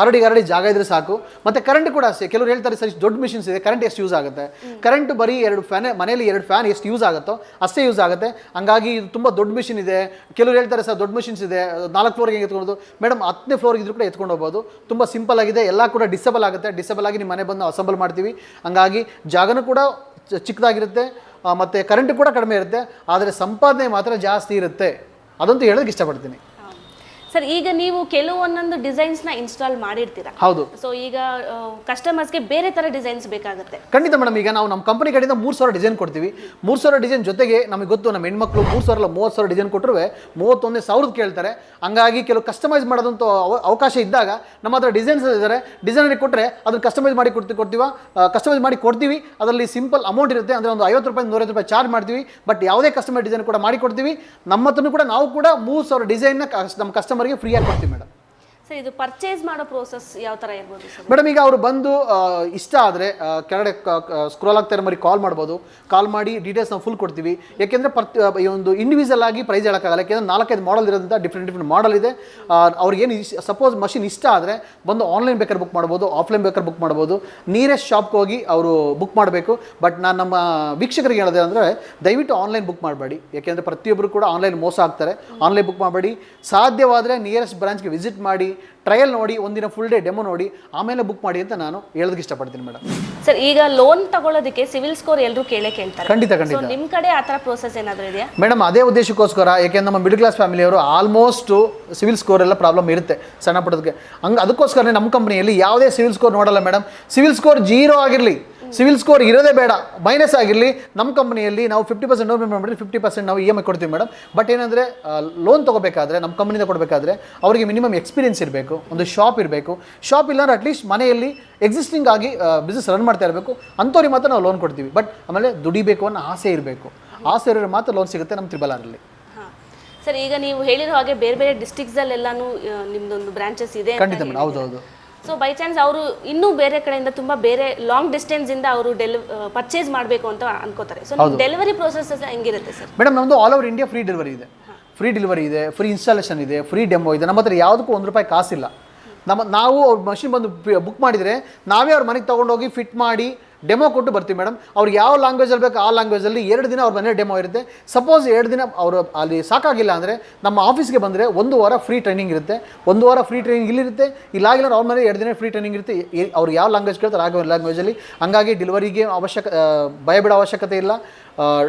Speaker 2: ಆರಡಿ ಆರಡಿ ಜಾಗ ಇದ್ರೆ ಸಾಕು. ಮತ್ತೆ ಕರೆಂಟ್ ಕೂಡ ಅಷ್ಟೇ. ಕೆಲವರು ಹೇಳ್ತಾರೆ ಸರ್ ದೊಡ್ಡ ಮಿಷಿನ್ಸ್ ಇದೆ ಕರೆಂಟ್ ಎಷ್ಟು ಯೂಸ್ ಆಗುತ್ತೆ? ಕರೆಂಟ್ ಬರೀ ಎರಡು ಫ್ಯಾನ್ ಮನೆಯಲ್ಲಿ ಎರಡು ಫ್ಯಾನ್ ಎಷ್ಟು ಯೂಸ್ ಆಗುತ್ತೋ ಅಷ್ಟೇ ಯೂಸ್ ಆಗುತ್ತೆ. ಹಂಗಾಗಿ ಇದು ತುಂಬ ದೊಡ್ಡ ಮಿಷಿನ್ ಇದೆ. ಕೆಲವರು ಹೇಳ್ತಾರೆ ಸರ್ ದೊಡ್ಡ ಮಿಷಿನ್ಸ್ ಇದೆ. ನಾಲ್ಕು ಫ್ಲೋರ್ಗೆ ಎತ್ಕೊಂಡು ಮೇಡಮ್ ಹತ್ತನೇ ಫ್ಲೋರ್ ಇದ್ರೂ ಕೂಡ ಎತ್ಕೊಂಡು ಹೋಗ್ಬೋದು. ತುಂಬ ಸಿಂಪಲ್ ಆಗಿದೆ. ಎಲ್ಲ ಕೂಡ ಡಿಸೇಬಲ್ ಆಗುತ್ತೆ. ಡಿಸೇಬಲ್ ಆಗಿ ನಿಮ್ಮ ಮನೆ ಬಂದು ಅಸೆಂಬಲ್ ಮಾಡ್ತೀವಿ. ಹಂಗಾಗಿ ಜಾಗನೂ ಕೂಡ ಚಿಕ್ಕದಾಗಿರುತ್ತೆ. ಮತ್ತೆ ಕರೆಂಟ್ ಕೂಡ ಕಡಿಮೆ ಇರುತ್ತೆ ಆದರೆ ಸಂಪಾದನೆ ಮಾತ್ರ ಜಾಸ್ತಿ ಇರುತ್ತೆ. ಅದಂತೂ ಹೇಳೋದಕ್ಕೆ ಇಷ್ಟಪಡ್ತೀನಿ.
Speaker 1: ಸರ್ ಈಗ ನೀವು ಕೆಲವೊಂದೊಂದು ಡಿಸೈನ್ಸ್ನ ಇನ್ಸ್ಟಾಲ್ ಮಾಡಿರ್ತೀರಾ?
Speaker 2: ಹೌದು.
Speaker 1: ಸೊ ಈಗ ಕಸ್ಟಮರ್ಸ್ಗೆ ಬೇರೆ ತರ ಡಿಸೈನ್ಸ್ ಬೇಕಾಗುತ್ತೆ.
Speaker 2: ಖಂಡಿತ ಮೇಡಮ್ ಈಗ ನಾವು ನಮ್ಮ ಕಂಪನಿ ಕಡೆಯಿಂದ ಮೂರು ಸಾವಿರ ಡಿಸೈನ್ ಕೊಡ್ತೀವಿ. ಮೂರು ಸಾವಿರ ಡಿಸೈನ್ ಜೊತೆಗೆ ನಮಗೆ ಗೊತ್ತು ನಮ್ಮ ಹೆಣ್ಮಕ್ಳು ಮೂರು ಸಾವಿರ ಮೂವತ್ತು ಸಾವಿರ ಡಿಸೈನ್ ಕೊಟ್ಟರು ಮೂವತ್ತೊಂದೇ ಸಾವಿರದ ಕೇಳ್ತಾರೆ. ಹಂಗಾಗಿ ಕೆಲವು ಕಸ್ಟಮೈಸ್ ಮಾಡೋದಂತ ಅವ- ಅವಕಾಶ ಇದ್ದಾಗ ನಮ್ಮ ಹತ್ರ ಡಿಸೈನ್ಸ್ ಇದ್ದಾರೆ ಡಿಸೈನರಿಗೆ ಕೊಟ್ಟರೆ ಅದನ್ನ ಕಸ್ಟಮೈಸ್ ಮಾಡಿ ಕೊಡ್ತೀವಿ? ಕೊಡ್ತೀವ ಕಸ್ಟಮೈಸ್ ಮಾಡಿ ಕೊಡ್ತೀವಿ. ಅದರಲ್ಲಿ ಸಿಂಪಲ್ ಅಮೌಂಟ್ ಇರುತ್ತೆ. ಅಂದರೆ ಒಂದು ಐವತ್ತು ರೂಪಾಯಿ ನೂರೈವತ್ತು ರೂಪಾಯಿ ಚಾರ್ಜ್ ಮಾಡ್ತೀವಿ. ಬಟ್ ಯಾವುದೇ ಕಸ್ಟಮರ್ ಡಿಸೈನ್ ಕೂಡ ಮಾಡಿ ಕೊಡ್ತೀವಿ. ನಮ್ಮ ಹತ್ರನೂ ಕೂಡ ನಾವು ಕೂಡ ಮೂರು ಸಾವಿರ ಡಿಸೈನ್ನ ನಮ್ಮ ಕಸ್ಟಮರ್ಗೆ ಫ್ರೀಯಾಗಿ ಕೊಡ್ತೀವಿ ಮೇಡಮ್
Speaker 1: ಸರ್ ಇದು ಪರ್ಚೇಸ್ ಮಾಡೋ ಪ್ರೋಸೆಸ್ ಯಾವ ಥರ ಇರ್ಬೋದು
Speaker 2: ಮೇಡಮ್ ಈಗ ಅವರು ಬಂದು ಇಷ್ಟ ಆದರೆ ಕೆಳಗಡೆ ಸ್ಕ್ರೋಲ್ ಆಗ್ತಾ ಇರೋ ಮರಿ ಕಾಲ್ ಮಾಡ್ಬೋದು. ಕಾಲ್ ಮಾಡಿ ಡೀಟೇಲ್ಸ್ ನಾವು ಫುಲ್ ಕೊಡ್ತೀವಿ. ಯಾಕೆಂದರೆ ಪ್ರತಿ ಈ ಒಂದು ಇಂಡಿವಿಜುವಲ್ ಆಗಿ ಪ್ರೈಸ್ ಹೇಳೋಕ್ಕಾಗಲ್ಲ. ಯಾಕೆಂದರೆ ನಾಲ್ಕೈದು ಮಾಡಲ್ ಇರೋದ್ರಿಂದ ಡಿಫ್ರೆಂಟ್ ಡಿಫ್ರೆಂಟ್ ಮಾಡಲ್ ಇದೆ. ಅವ್ರಿಗೆ ಅವ್ರಿಗೇನು ಸಪೋಸ್ ಮಷಿನ್ ಇಷ್ಟ ಆದರೆ ಬಂದು ಆನ್ಲೈನ್ ಬೇಕಾದ್ರೆ ಬುಕ್ ಮಾಡ್ಬೋದು ಆಫ್ಲೈನ್ ಬೇಕಾದ್ರೆ ಬುಕ್ ಮಾಡ್ಬೋದು. ನಿಯರೆಸ್ಟ್ ಶಾಪ್ಗೆ ಹೋಗಿ ಅವರು ಬುಕ್ ಮಾಡಬೇಕು. ಬಟ್ ನಾನು ನಮ್ಮ ವೀಕ್ಷಕರಿಗೆ ಹೇಳಿದೆ ಅಂದರೆ ದಯವಿಟ್ಟು ಆನ್ಲೈನ್ ಬುಕ್ ಮಾಡಬೇಡಿ. ಯಾಕೆಂದರೆ ಪ್ರತಿಯೊಬ್ಬರು ಕೂಡ ಆನ್ಲೈನ್ ಮೋಸ ಆಗ್ತಾರೆ. ಆನ್ಲೈನ್ ಬುಕ್ ಮಾಡಬೇಡಿ. ಸಾಧ್ಯವಾದರೆ ನಿಯರೆಸ್ಟ್ ಬ್ರಾಂಚ್ಗೆ ವಿಸಿಟ್ ಮಾಡಿ ಟ್ರಯಲ್ ನೋಡಿ ಒಂದಿನ ಫುಲ್ ಡೇ ಡೆಮೋ ನೋಡಿ ಆಮೇಲೆ ಬುಕ್ ಮಾಡಿ ಅಂತ ನಾನು ಹೇಳೋದಕ್ಕೆ ಇಷ್ಟಪಡ್ತೀನಿ ಮೇಡಮ್
Speaker 1: ಸರ್ ಈಗ ಲೋನ್ ತಗೊಳ್ಳೋದಕ್ಕೆ ಸಿವಿಲ್ ಸ್ಕೋರ್ ಎಲ್ಲರೂ ಕೇಳೇ ಕೇಳ್ತಾರೆ.
Speaker 2: ಖಂಡಿತ ಖಂಡಿತ.
Speaker 1: ನಿಮ್ ಕಡೆ ಆ ತರ ಪ್ರೋಸೆಸ್ ಏನಾದರೂ ಇದೆಯಾ?
Speaker 2: ಮೇಡಮ್ ಅದೇ ಉದ್ದೇಶಕ್ಕೋಸ್ಕರ ಯಾಕೆಂದ್ರೆ ನಮ್ಮ ಮಿಡ್ ಕ್ಲಾಸ್ ಫ್ಯಾಮಿಲಿಯವರು ಆಲ್ಮೋಸ್ಟ್ ಸಿವಿಲ್ ಸ್ಕೋರ್ ಎಲ್ಲ ಪ್ರಾಬ್ಲಮ್ ಇರುತ್ತೆ ಸಣ್ಣ ಪುಟ್ಟದಕ್ಕೆ ಹಂಗೆ ಅದಕ್ಕೋಸ್ಕರ ನಮ್ಮ ಕಂಪನಿಯಲ್ಲಿ ಯಾವುದೇ ಸಿವಿಲ್ ಸ್ಕೋರ್ ನೋಡಲ್ಲ ಮೇಡಮ್ ಸಿವಿಲ್ ಸ್ಕೋರ್ ಜೀರೋ ಆಗಿರಲಿ. ಸಿವಿಲ್ ಸ್ಕೋರ್ ಇರೋದೇ ಬೇಡ ಮೈನಸ್ ಆಗಿರಲಿ ನಮ್ಮ ಕಂಪನಿಯಲ್ಲಿ ನಾವು ಫಿಫ್ಟಿ ಪರ್ಸೆಂಟ್ ಡೌನ್ ಪೇಮೆಂಟ್ ಮಾಡಿದ್ರೆ ಫಿಫ್ಟಿ ಪರ್ಸೆಂಟ್ ನಾವು ಇ ಎಂ ಐ ಕೊಡ್ತೀವಿ ಮೇಡಮ್ ಬಟ್ ಏನಂದರೆ ಲೋನ್ ತೊಗೋಬೇಕಾದ್ರೆ ನಮ್ಮ ಕಂಪನಿಯಿಂದ ಕೊಡಬೇಕಾದ್ರೆ ಅವರಿಗೆ ಮಿನಿಮಮ್ ಎಕ್ಸ್ಪೀರಿಯನ್ಸ್ ಇರಬೇಕು ಒಂದು ಶಾಪ್ ಇರಬೇಕು. ಶಾಪ್ ಇಲ್ಲಾಂದ್ರೆ ಅಟ್ಲೀಸ್ಟ್ ಮನೆಯಲ್ಲಿ ಎಕ್ಸಿಸ್ಟಿಂಗ್ ಆಗಿ ಬಿಸ್ನೆಸ್ ರನ್ ಮಾಡ್ತಾ ಇರಬೇಕು. ಅಂಥವ್ರಿಗೆ ಮಾತ್ರ ನಾವು ಲೋನ್ ಕೊಡ್ತೀವಿ. ಬಟ್ ಆಮೇಲೆ ದುಡಿಬೇಕು ಅನ್ನೋ ಆಸೆ ಇರಬೇಕು. ಆಸೆ ಇರೋರು ಮಾತ್ರ ಲೋನ್ ಸಿಗುತ್ತೆ ನಮ್ಮ ತ್ರಿಬಲಾರಲ್ಲಿ.
Speaker 1: ಸರ್ ಈಗ ನೀವು ಹೇಳಿರೋ ಹಾಗೆ ಬೇರೆ ಬೇರೆ ಡಿಸ್ಟಿಕ್ಸ್ ಅಲ್ಲೆಲ್ಲಾನು ನಿಮ್ದೊಂದು ಬ್ರಾಂಚಸ್ ಇದೆ
Speaker 2: ಖಂಡಿತ ಮೇಡಮ್ ಹೌದೌದು. ಹೌದು
Speaker 1: ಸೊ ಬೈ ಚಾನ್ಸ್ ಅವರು ಇನ್ನೂ ಬೇರೆ ಕಡೆಯಿಂದ ತುಂಬಾ ಬೇರೆ ಲಾಂಗ್ ಡಿಸ್ಟೆನ್ಸ್ ಇಂದ ಅವರು ಡೆಲಿ ಪರ್ಚೇಸ್ ಮಾಡಬೇಕು ಅಂತ ಅನ್ಕೋತಾರೆ. ಸೊ ಡೆಲಿವರಿ ಪ್ರೊಸೆಸ್ ಹೆಂಗಿರುತ್ತೆ ಸರ್
Speaker 2: ಮೇಡಮ್ ನಮ್ಮದು all over India free delivery ಇದೆ. ಫ್ರೀ ಡೆಲಿವರಿ ಇದೆ ಫ್ರೀ ಇನ್ಸ್ಟಾಲೇಷನ್ ಇದೆ ಫ್ರೀ ಡೆಮೋ ಇದೆ. ನಮ್ಮ ಹತ್ರ ಯಾವುದಕ್ಕೂ ಒಂದು ರೂಪಾಯಿ ಕಾಸಿಲ್ಲ. ನಮ್ಮ ನಾವು ಅವ್ರ ಮಷಿನ್ ಬಂದು ಬುಕ್ ಮಾಡಿದರೆ ನಾವೇ ಅವ್ರ ಮನೆಗೆ ತೊಗೊಂಡೋಗಿ ಫಿಟ್ ಮಾಡಿ ಡೆಮೋ ಕೊಟ್ಟು ಬರ್ತೀವಿ ಮೇಡಮ್ ಅವ್ರಿಗೆ ಯಾವ ಲ್ಯಾಂಗ್ವೇಜಲ್ಲಿ ಬೇಕು ಆ ಲ್ಯಾಂಗ್ವೇಜಲ್ಲಿ ಎರಡು ದಿನ ಅವ್ರ ಮನೆ ಡೆಮೋ ಇರುತ್ತೆ. ಸಪೋಸ್ ಎರಡು ದಿನ ಅವರು ಅಲ್ಲಿ ಸಾಕಾಗಿಲ್ಲ ಅಂದರೆ ನಮ್ಮ ಆಫೀಸ್ಗೆ ಬಂದರೆ ಒಂದು ವಾರ ಫ್ರೀ ಟ್ರೈನಿಂಗ್ ಇರುತ್ತೆ. ಒಂದು ವಾರ ಫ್ರೀ ಟ್ರೈನಿಂಗ್ ಇಲ್ಲಿರುತ್ತೆ ಇಲ್ಲಾಗಿಲ್ಲ ಅವ್ರ ಮನೆ ಎರಡು ದಿನ ಫ್ರೀ ಟ್ರೈನಿಂಗ್ ಇರುತ್ತೆ. ಅವ್ರು ಯಾವ ಲ್ಯಾಂಗ್ವೇಜ್ ಕೇಳ್ತಾರೆ ಆ ಲ್ಯಾಂಗ್ವೇಜಲ್ಲಿ ಹಂಗಾಗಿ ಡೆಲಿವರಿಗೆ ಅವಶ್ಯಕ ಭಯ ಬಿಡೋ ಅವಶ್ಯಕತೆ ಇಲ್ಲ.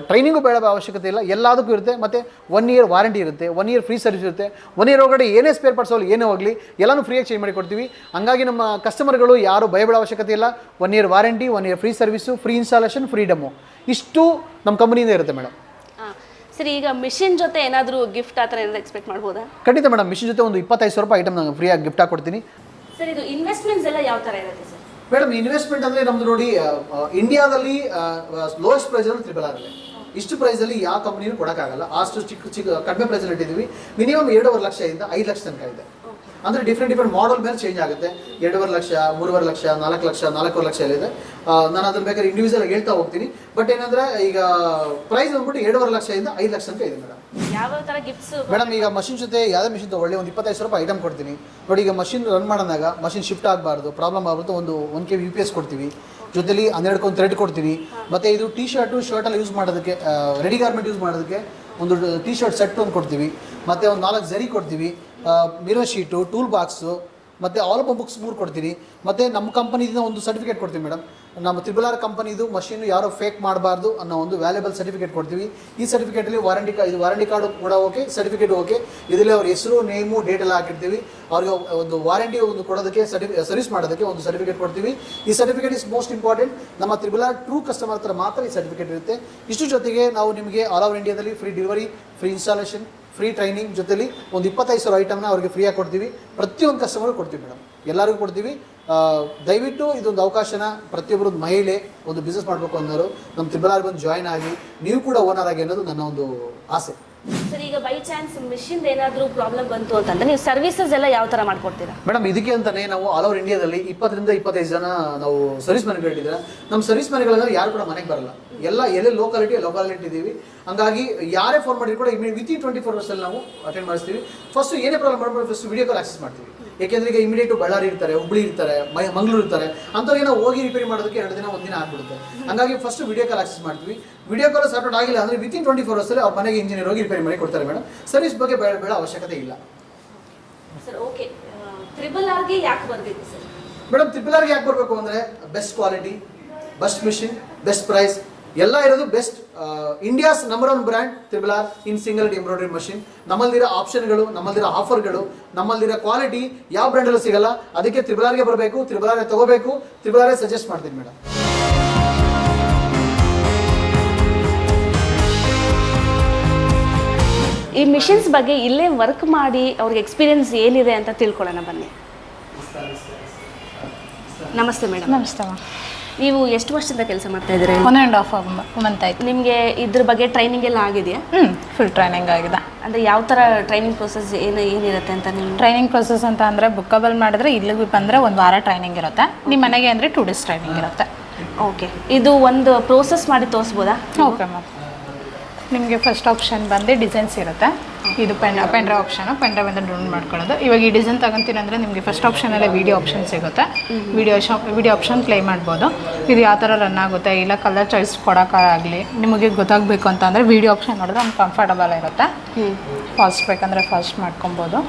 Speaker 2: ಟ್ರೈನಿಂಗು ಬೇಡ ಅವಶ್ಯಕತೆ ಇಲ್ಲ. ಎಲ್ಲದಕ್ಕೂ ಇರುತ್ತೆ. ಮತ್ತು ಒನ್ ಇಯರ್ ವಾರಂಟಿ ಇರುತ್ತೆ. ಒನ್ ಇಯರ್ ಫ್ರೀ ಸರ್ವಿಸ್ ಇರುತ್ತೆ. ಒನ್ ಇಯರ್ ಒಳಗಡೆ ಏನೇ ಸ್ಪೇರ್ ಪಾರ್ಟ್ಸ್ ಹೋಗಲಿ ಏನೇ ಹೋಗಲಿ ಎಲ್ಲನೂ ಫ್ರೀಯಾಗಿ ಚೇಂಜ್ ಮಾಡಿ ಕೊಡ್ತೀವಿ ಹಂಗಾಗಿ ನಮ್ಮ ಕಸ್ಟಮರ್ಗಳು ಯಾರು ಭಯಬೇಡ ಅವಶ್ಯಕತೆ ಇಲ್ಲ. One year warranty one year free service free installation free demo ಇಷ್ಟು ನಮ್ಮ ಕಂಪ್ನಿಯಿಂದ ಇರುತ್ತೆ ಮೇಡಮ್
Speaker 1: ಸರಿ ಈಗ ಮಿಷಿನ್ ಜೊತೆ ಏನಾದರೂ ಗಿಫ್ಟ್ ಆ ಥರ ಏನಾದರೂ ಎಕ್ಸ್ಪೆಕ್ಟ್ ಮಾಡ್ಬೋದಾ?
Speaker 2: ಖಂಡಿತ ಮೇಡಮ್ ಮಿಷಿನ್ ಜೊತೆ ಒಂದು ಇಪ್ಪತ್ತೈದು ಸಾವಿರ ರೂಪಾಯಿ ಐಟಮ್ ನಾನು ಫ್ರೀಯಾಗಿ ಗಿಫ್ಟ್ ಕೊಡ್ತೀನಿ
Speaker 1: ಸರ್ ಇದು ಇನ್ವೆಸ್ಟ್ಮೆಂಟ್ಸ್ ಎಲ್ಲ ಯಾವ ಥರ ಇರುತ್ತೆ
Speaker 2: ಮೇಡಮ್ ಇನ್ವೆಸ್ಟ್ಮೆಂಟ್ ಅಂದ್ರೆ ನಮ್ದು ನೋಡಿ ಇಂಡಿಯಾದಲ್ಲಿ ಲೋಯೆಸ್ಟ್ ಪ್ರೈಸ್ ಅಲ್ಲಿ ತ್ರಿಬಲ್ ಆರ್ ಇಷ್ಟು ಪ್ರೈಸ್ ಅಲ್ಲಿ ಯಾವ ಕಂಪನಿನೂ ಕೊಡಕ್ಕಾಗಲ್ಲ. ಅಷ್ಟು ಚಿಕ್ಕ ಚಿಕ್ಕ, ಕಡಿಮೆ ಪ್ರೈಸ್ ಅಲ್ಲಿ ಇಟ್ಟಿದ್ದೀವಿ. ಮಿನಿಮಮ್ ಎರಡೂವರೆ ಲಕ್ಷದಿಂದ ಐದು ಲಕ್ಷ ತನಕ ಇದೆ. ಅಂದ್ರೆ ಡಿಫ್ರೆಂಟ್ ಡಿಫ್ರೆಂಟ್ ಮಾಡಲ್ ಮೇಲೆ ಚೇಂಜ್ ಆಗುತ್ತೆ. ಎರಡೂವರೆ ಲಕ್ಷ ಮೂರುವರೆ ಲಕ್ಷ ನಾಲ್ಕು ಲಕ್ಷ ನಾಲ್ಕೂವರೆ ಲಕ್ಷ ಎಲ್ಲ ಇದೆ. ನಾನು ಅದ್ರ ಬೇಕಾದ್ರೆ ಇಂಡಿವಿಜುವಲ್ ಆಗಿ ಹೇಳ್ತಾ ಹೋಗ್ತೀನಿ. ಬಟ್ ಏನಂದ್ರೆ ಈಗ ಪ್ರೈಸ್ ಬಂದ್ಬಿಟ್ಟು ಎರಡೂವರೆ ಲಕ್ಷದಿಂದ ಐದು ಲಕ್ಷ ಅಂತ ಇದೆ ಮೇಡಮ್
Speaker 1: ಯಾವ ಥರ ಗಿಫ್ಟ್ಸ್
Speaker 2: ಮೇಡಮ್ ಈಗ ಮಷಿನ್ ಜೊತೆ ಯಾವುದೇ ಮಿಷಿನ್ ತಗೊಳ್ಳಿ ಒಂದು ಇಪ್ಪತ್ತೈದು ಸಾವಿರ ರೂಪಾಯಿ ಐಟಮ್ ಕೊಡ್ತೀನಿ. ನೋಡಿ ಈಗ ಮಷಿನ್ ರನ್ ಮಾಡಿದಾಗ ಮಷಿನ್ ಶಿಫ್ಟ್ ಆಗಬಾರ್ದು ಪ್ರಾಬ್ಲಮ್ ಆಗುತ್ತೆ ಒಂದು one K U P S ಕೊಡ್ತೀವಿ. ಜೊತೆಲಿ ಹನ್ನೆರಡು ಕೊಂದು ಥ್ರೆಡ್ ಕೊಡ್ತೀವಿ. ಮತ್ತು ಇದು ಟಿ ಶರ್ಟು ಶರ್ಟಲ್ಲಿ ಯೂಸ್ ಮಾಡೋದಕ್ಕೆ ರೆಡಿ ಗಾರ್ಮೆಂಟ್ ಯೂಸ್ ಮಾಡೋದಕ್ಕೆ ಒಂದು ಟಿ ಶರ್ಟ್ ಸೆಟ್ ಒಂದು ಕೊಡ್ತೀವಿ. ಮತ್ತು ಒಂದು ನಾಲ್ಕು ಜರಿ ಕೊಡ್ತೀವಿ. ಮಿರರ್ ಶೀಟು ಟೂಲ್ ಬಾಕ್ಸು ಮತ್ತು ಆಲ್ ಬುಕ್ಸ್ ಮೂರು ಕೊಡ್ತೀನಿ. ಮತ್ತು ನಮ್ಮ ಕಂಪನಿಯಿಂದ ಒಂದು ಸರ್ಟಿಫಿಕೇಟ್ ಕೊಡ್ತೀವಿ ಮೇಡಮ್ ನಮ್ಮ ತ್ರಿಬಲ್ ಆರ್ ಕಂಪನಿದು ಮಷೀನ್ ಯಾರೋ ಫೇಕ್ ಮಾಡಬಾರ್ದು ಅನ್ನೋ ಒಂದು ವ್ಯಾಲ್ಯೂಬಲ್ ಸರ್ಟಿಫಿಕೇಟ್ ಕೊಡ್ತೀವಿ. ಈ ಸರ್ಟಿಫಿಕೇಟಲ್ಲಿ ವಾರಂಟಿ ಇದು ವಾರಂಟಿ ಕಾರ್ಡು ಕೂಡ ಓಕೆ ಸರ್ಟಿಫಿಕೇಟ್ ಓಕೆ ಇದರಲ್ಲಿ ಅವ್ರ ಹೆಸರು ನೇಮು ಡೇಟ್ ಎಲ್ಲ ಹಾಕಿರ್ತೀವಿ. ಅವ್ರಿಗೆ ಒಂದು ವಾರಂಟಿ ಒಂದು ಕೊಡೋದಕ್ಕೆ ಸರ್ಟಿಫಿ ಸರ್ವಿಸ್ ಮಾಡೋದಕ್ಕೆ ಒಂದು ಸರ್ಟಿಫಿಕೇಟ್ ಕೊಡ್ತೀವಿ. ಈ ಸರ್ಟಿಫಿಕೇಟ್ ಇಸ್ ಮೋಸ್ಟ್ ಇಂಪಾರ್ಟೆಂಟ್ ನಮ್ಮ ತ್ರಿಬಲ್ ಆರ್ ಟ್ರೂ ಕಸ್ಟಮರ್ ಹತ್ರ ಮಾತ್ರ ಈ ಸರ್ಟಿಫಿಕೇಟ್ ಇರುತ್ತೆ. ಇಷ್ಟು ಜೊತೆಗೆ ನಾವು ನಿಮಗೆ ಆಲ್ ಓವರ್ ಇಂಡಿಯಾದಲ್ಲಿ free delivery free installation free training ಜೊತೆಲಿ ಒಂದು ಇಪ್ಪತ್ತೈದು ಸಾವಿರ ಐಟಮ್ನ ಅವ್ರಿಗೆ ಫ್ರೀಯಾಗಿ ಕೊಡ್ತೀವಿ. ಪ್ರತಿಯೊಂದು ಕಸ್ಟಮರ್ ಕೊಡ್ತೀವಿ ಮೇಡಮ್ ಎಲ್ಲರಿಗೂ ಕೊಡ್ತೀವಿ. ದಯವಿಟ್ಟು ಇದೊಂದು ಅವಕಾಶನ ಪ್ರತಿಯೊಬ್ಬರು ಮಹಿಳೆ ಒಂದು ಬಿಸ್ನೆಸ್ ಮಾಡಬೇಕು ಅನ್ನೋರು ನಮ್ಮ ತ್ರಿಬಲ್ ಆರ್ ಬಂದು ಜಾಯ್ನ್ ಆಗಿ ನೀವು ಕೂಡ ಓನರ್ ಆಗಿ ಅನ್ನೋದು ನನ್ನ ಒಂದು ಆಸೆ.
Speaker 1: ಸರ್ ಈಗ ಬೈ ಚಾನ್ಸ್ ಮಿಷಿನ್ ಏನಾದರೂ ಪ್ರಾಬ್ಲಮ್ ಬಂತು ಅಂತಂದ್ರೆ ನೀವು ಸರ್ವಿಸಸ್ ಎಲ್ಲ ಯಾವ ಥರ ಮಾಡ್ಕೊಡ್ತೀರಾ?
Speaker 2: ಮೇಡಮ್ ಇದಕ್ಕೆ ಅಂತಾನೆ ನಾವು ಆಲ್ ಓವರ್ ಇಂಡಿಯಾದಲ್ಲಿ ಇಪ್ಪತ್ತರಿಂದ ಇಪ್ಪತ್ತೈದು ಜನ ನಾವು ಸರ್ವಿಸ್ ಮನೆಗಳು ಇಟ್ಟಿದ್ದೀರಾ. ನಮ್ಮ ಸರ್ವಿಸ್ ಮನೆಗಳಂದ್ರೆ ಯಾರು ಕೂಡ ಮನೆಗೆ ಬರಲ್ಲ. ಎಲ್ಲ ಎಲ್ಲೇ ಲೋಕಾಲಿಟಿ ಲೋಕಾಲಿಟಿ ಇದ್ದೀವಿ. ಹಂಗಾಗಿ ಯಾರೇ ಫೋನ್ ಮಾಡಿದ್ರು ಕೂಡ ವಿತ್ ಇನ್ ಟ್ವೆಂಟಿ ಫೋರ್ ಅವರ್ಸಲ್ಲಿ ನಾವು ಅಟೆಂಡ್ ಮಾಡಿಸ್ತೀವಿ. ಫಸ್ಟ್ ಏನೇ ಪ್ರಾಬ್ಲಮ್ ಮಾಡ್ಬೋದು ಫಸ್ಟ್ ವಿಡಿಯೋ ಕಾಲ್ ಆಕ್ಸೆಸ್ ಮಾಡ್ತೀವಿ. ಯಾಕೆಂದ್ರೆ ಈಗ ಇಮಿಡಿಯೇಟ್ ಬಳ್ಳಾರಿ ಇರ್ತಾರೆ ಹುಬ್ಳಿ ಇರ್ತಾರೆ ಮೈ ಮಂಗಳೂರು ಇರ್ತಾರೆ ಅಂಥವ್ರಿಗೆ ನಾವು ಹೋಗಿ ರಿಪೇರಿ ಮಾಡೋದಕ್ಕೆ ಎರಡು ದಿನ ಒಂದಿನ ಆಗ್ಬಿಡುತ್ತೆ. ಹಂಗಾಗಿ ಫಸ್ಟ್ ವಿಡಿಯೋ ಕಾಲ್ ಆಕ್ಸೆಸ್ ಮಾಡ್ತೀವಿ. ವಿಡಿಯೋ ಕಾಲ್ ಸಾರ್ಟ್ ಆಗಿಲ್ಲ ಅಂದ್ರೆ ವಿತಿನ್ ಟ್ವೆಂಟಿ ಫೋರ್ ಅವರ್ಸಲ್ಲಿ ಅವ್ರ ಮನೆಗೆ ಇಂಜಿನಿಯರ್ ಹೋಗಿ ರಿಪೇರಿ ಮಾಡಿ ಕೊಡ್ತಾರೆ ಮೇಡಮ್ ಸರ್ವಿಸ್ ಬಗ್ಗೆ ಬೇಡ ಬೇಡ ಅವಶ್ಯಕತೆ ಇಲ್ಲ.
Speaker 1: ಸರ್ ಓಕೆ ತ್ರಿಬಲ್ ಆರ್ಗೆ ಯಾಕೆ ಬರಬೇಕು ಸರ್
Speaker 2: ಮೇಡಮ್ ತ್ರಿಪಲ್ ಆರ್ಗೆ ಯಾಕೆ ಬರಬೇಕು ಅಂದರೆ best quality best machine best price ಎಲ್ಲ ಇರೋದು best India's number one brand triple R in single embroidery machine ನಮ್ಮಲ್ಲಿರೋ ಆಪ್ಷನ್ಗಳು ನಮ್ಮಲ್ಲಿರೋ ಆಫರ್ಗಳು ನಮ್ಮಲ್ಲಿರೋ ಕ್ವಾಲಿಟಿ ಯಾವ ಬ್ರ್ಯಾಂಡಲ್ಲೂ ಸಿಗಲ್ಲ. ಅದಕ್ಕೆ ತ್ರಿಬಲ್ ಆರ್ಗೆ ಬರಬೇಕು ತ್ರಿಬಲ್ ತಗೋಬೇಕು. ತ್ರಿಬಲ್ ಸಜೆಸ್ಟ್ ಮಾಡ್ತೀನಿ ಮೇಡಮ್
Speaker 1: ಈ ಮಿಷಿನ್ಸ್ ಬಗ್ಗೆ ಇಲ್ಲೇ ವರ್ಕ್ ಮಾಡಿ ಅವ್ರಿಗೆ ಎಕ್ಸ್ಪೀರಿಯನ್ಸ್ ಏನಿದೆ ಅಂತ ತಿಳ್ಕೊಳ್ಳೋಣ ಬನ್ನಿ. ನಮಸ್ತೆ ಮೇಡಮ್.
Speaker 3: ನಮಸ್ತೆ ಮ್ಯಾಮ್.
Speaker 1: ನೀವು ಎಷ್ಟು ವರ್ಷದಿಂದ ಕೆಲಸ ಮಾಡ್ತಾ ಇದ್ದೀರಾ?
Speaker 3: ಒನ್ ಆ್ಯಂಡ್ ಹಾಫ್ ಮಂತ್ ಆಯ್ತು.
Speaker 1: ನಿಮಗೆ ಇದ್ರ ಬಗ್ಗೆ ಟ್ರೈನಿಂಗ್ ಎಲ್ಲ ಆಗಿದೆಯಾ?
Speaker 3: ಹ್ಞೂ ಫುಲ್ ಟ್ರೈನಿಂಗ್ ಆಗಿದೆ.
Speaker 1: ಅಂದರೆ ಯಾವ ಥರ ಟ್ರೈನಿಂಗ್ ಪ್ರೊಸೆಸ್ ಏನು ಏನಿರುತ್ತೆ ಅಂತ ನಿಮ್ಮ
Speaker 3: ಟ್ರೈನಿಂಗ್ ಪ್ರೊಸೆಸ್ ಅಂತ ಅಂದರೆ ಬುಕ್ಕಬಲ್ ಮಾಡಿದ್ರೆ ಇಲ್ಲಿಗೆ ಬಂದರೆ ಒಂದು ವಾರ ಟ್ರೈನಿಂಗ್ ಇರುತ್ತೆ. ನಿಮ್ಮ ಮನೆಗೆ ಅಂದರೆ ಟೂ ಡೇಸ್ ಟ್ರೈನಿಂಗ್ ಇರುತ್ತೆ.
Speaker 1: ಓಕೆ ಇದು ಒಂದು ಪ್ರೋಸೆಸ್ ಮಾಡಿ ತೋರಿಸ್ಬೋದಾ?
Speaker 3: ಓಕೆ ಮ್ಯಾಮ್ ನಿಮಗೆ ಫಸ್ಟ್ ಆಪ್ಷನ್ ಬಂದು ಡಿಸೈನ್ಸ್ ಇರುತ್ತೆ. ಇದು pen pen drive option pen drive ಅಂತ ಡೌನ್ಲೋಡ್ ಮಾಡ್ಕೊಳ್ಳೋದು. ಇವಾಗ ಈ ಡಿಸೈನ್ ತಗೊಂತೀನಿ ಅಂದರೆ ನಿಮಗೆ ಫಸ್ಟ್ ಆಪ್ಷನಲ್ಲೇ ವಿಡಿಯೋ ಆಪ್ಷನ್ ಸಿಗುತ್ತೆ. Video shop video option play ಮಾಡ್ಬೋದು. ಇದು ಯಾವ ಥರ ರನ್ ಆಗುತ್ತೆ ಇಲ್ಲ ಕಲರ್ ಚಾಯ್ಸ್ ಕೊಡೋಕ್ಕಾಗಲಿ ನಿಮಗೆ ಗೊತ್ತಾಗಬೇಕು ಅಂತ ಅಂದರೆ ವೀಡಿಯೋ ಆಪ್ಷನ್ ನೋಡಿದ್ರೆ ಒಂದು ಕಂಫರ್ಟಬಲ್ ಇರುತ್ತೆ. ಫಾಸ್ಟ್ ಬೇಕಂದರೆ ಫಾಸ್ಟ್ ಮಾಡ್ಕೊಬೋದು.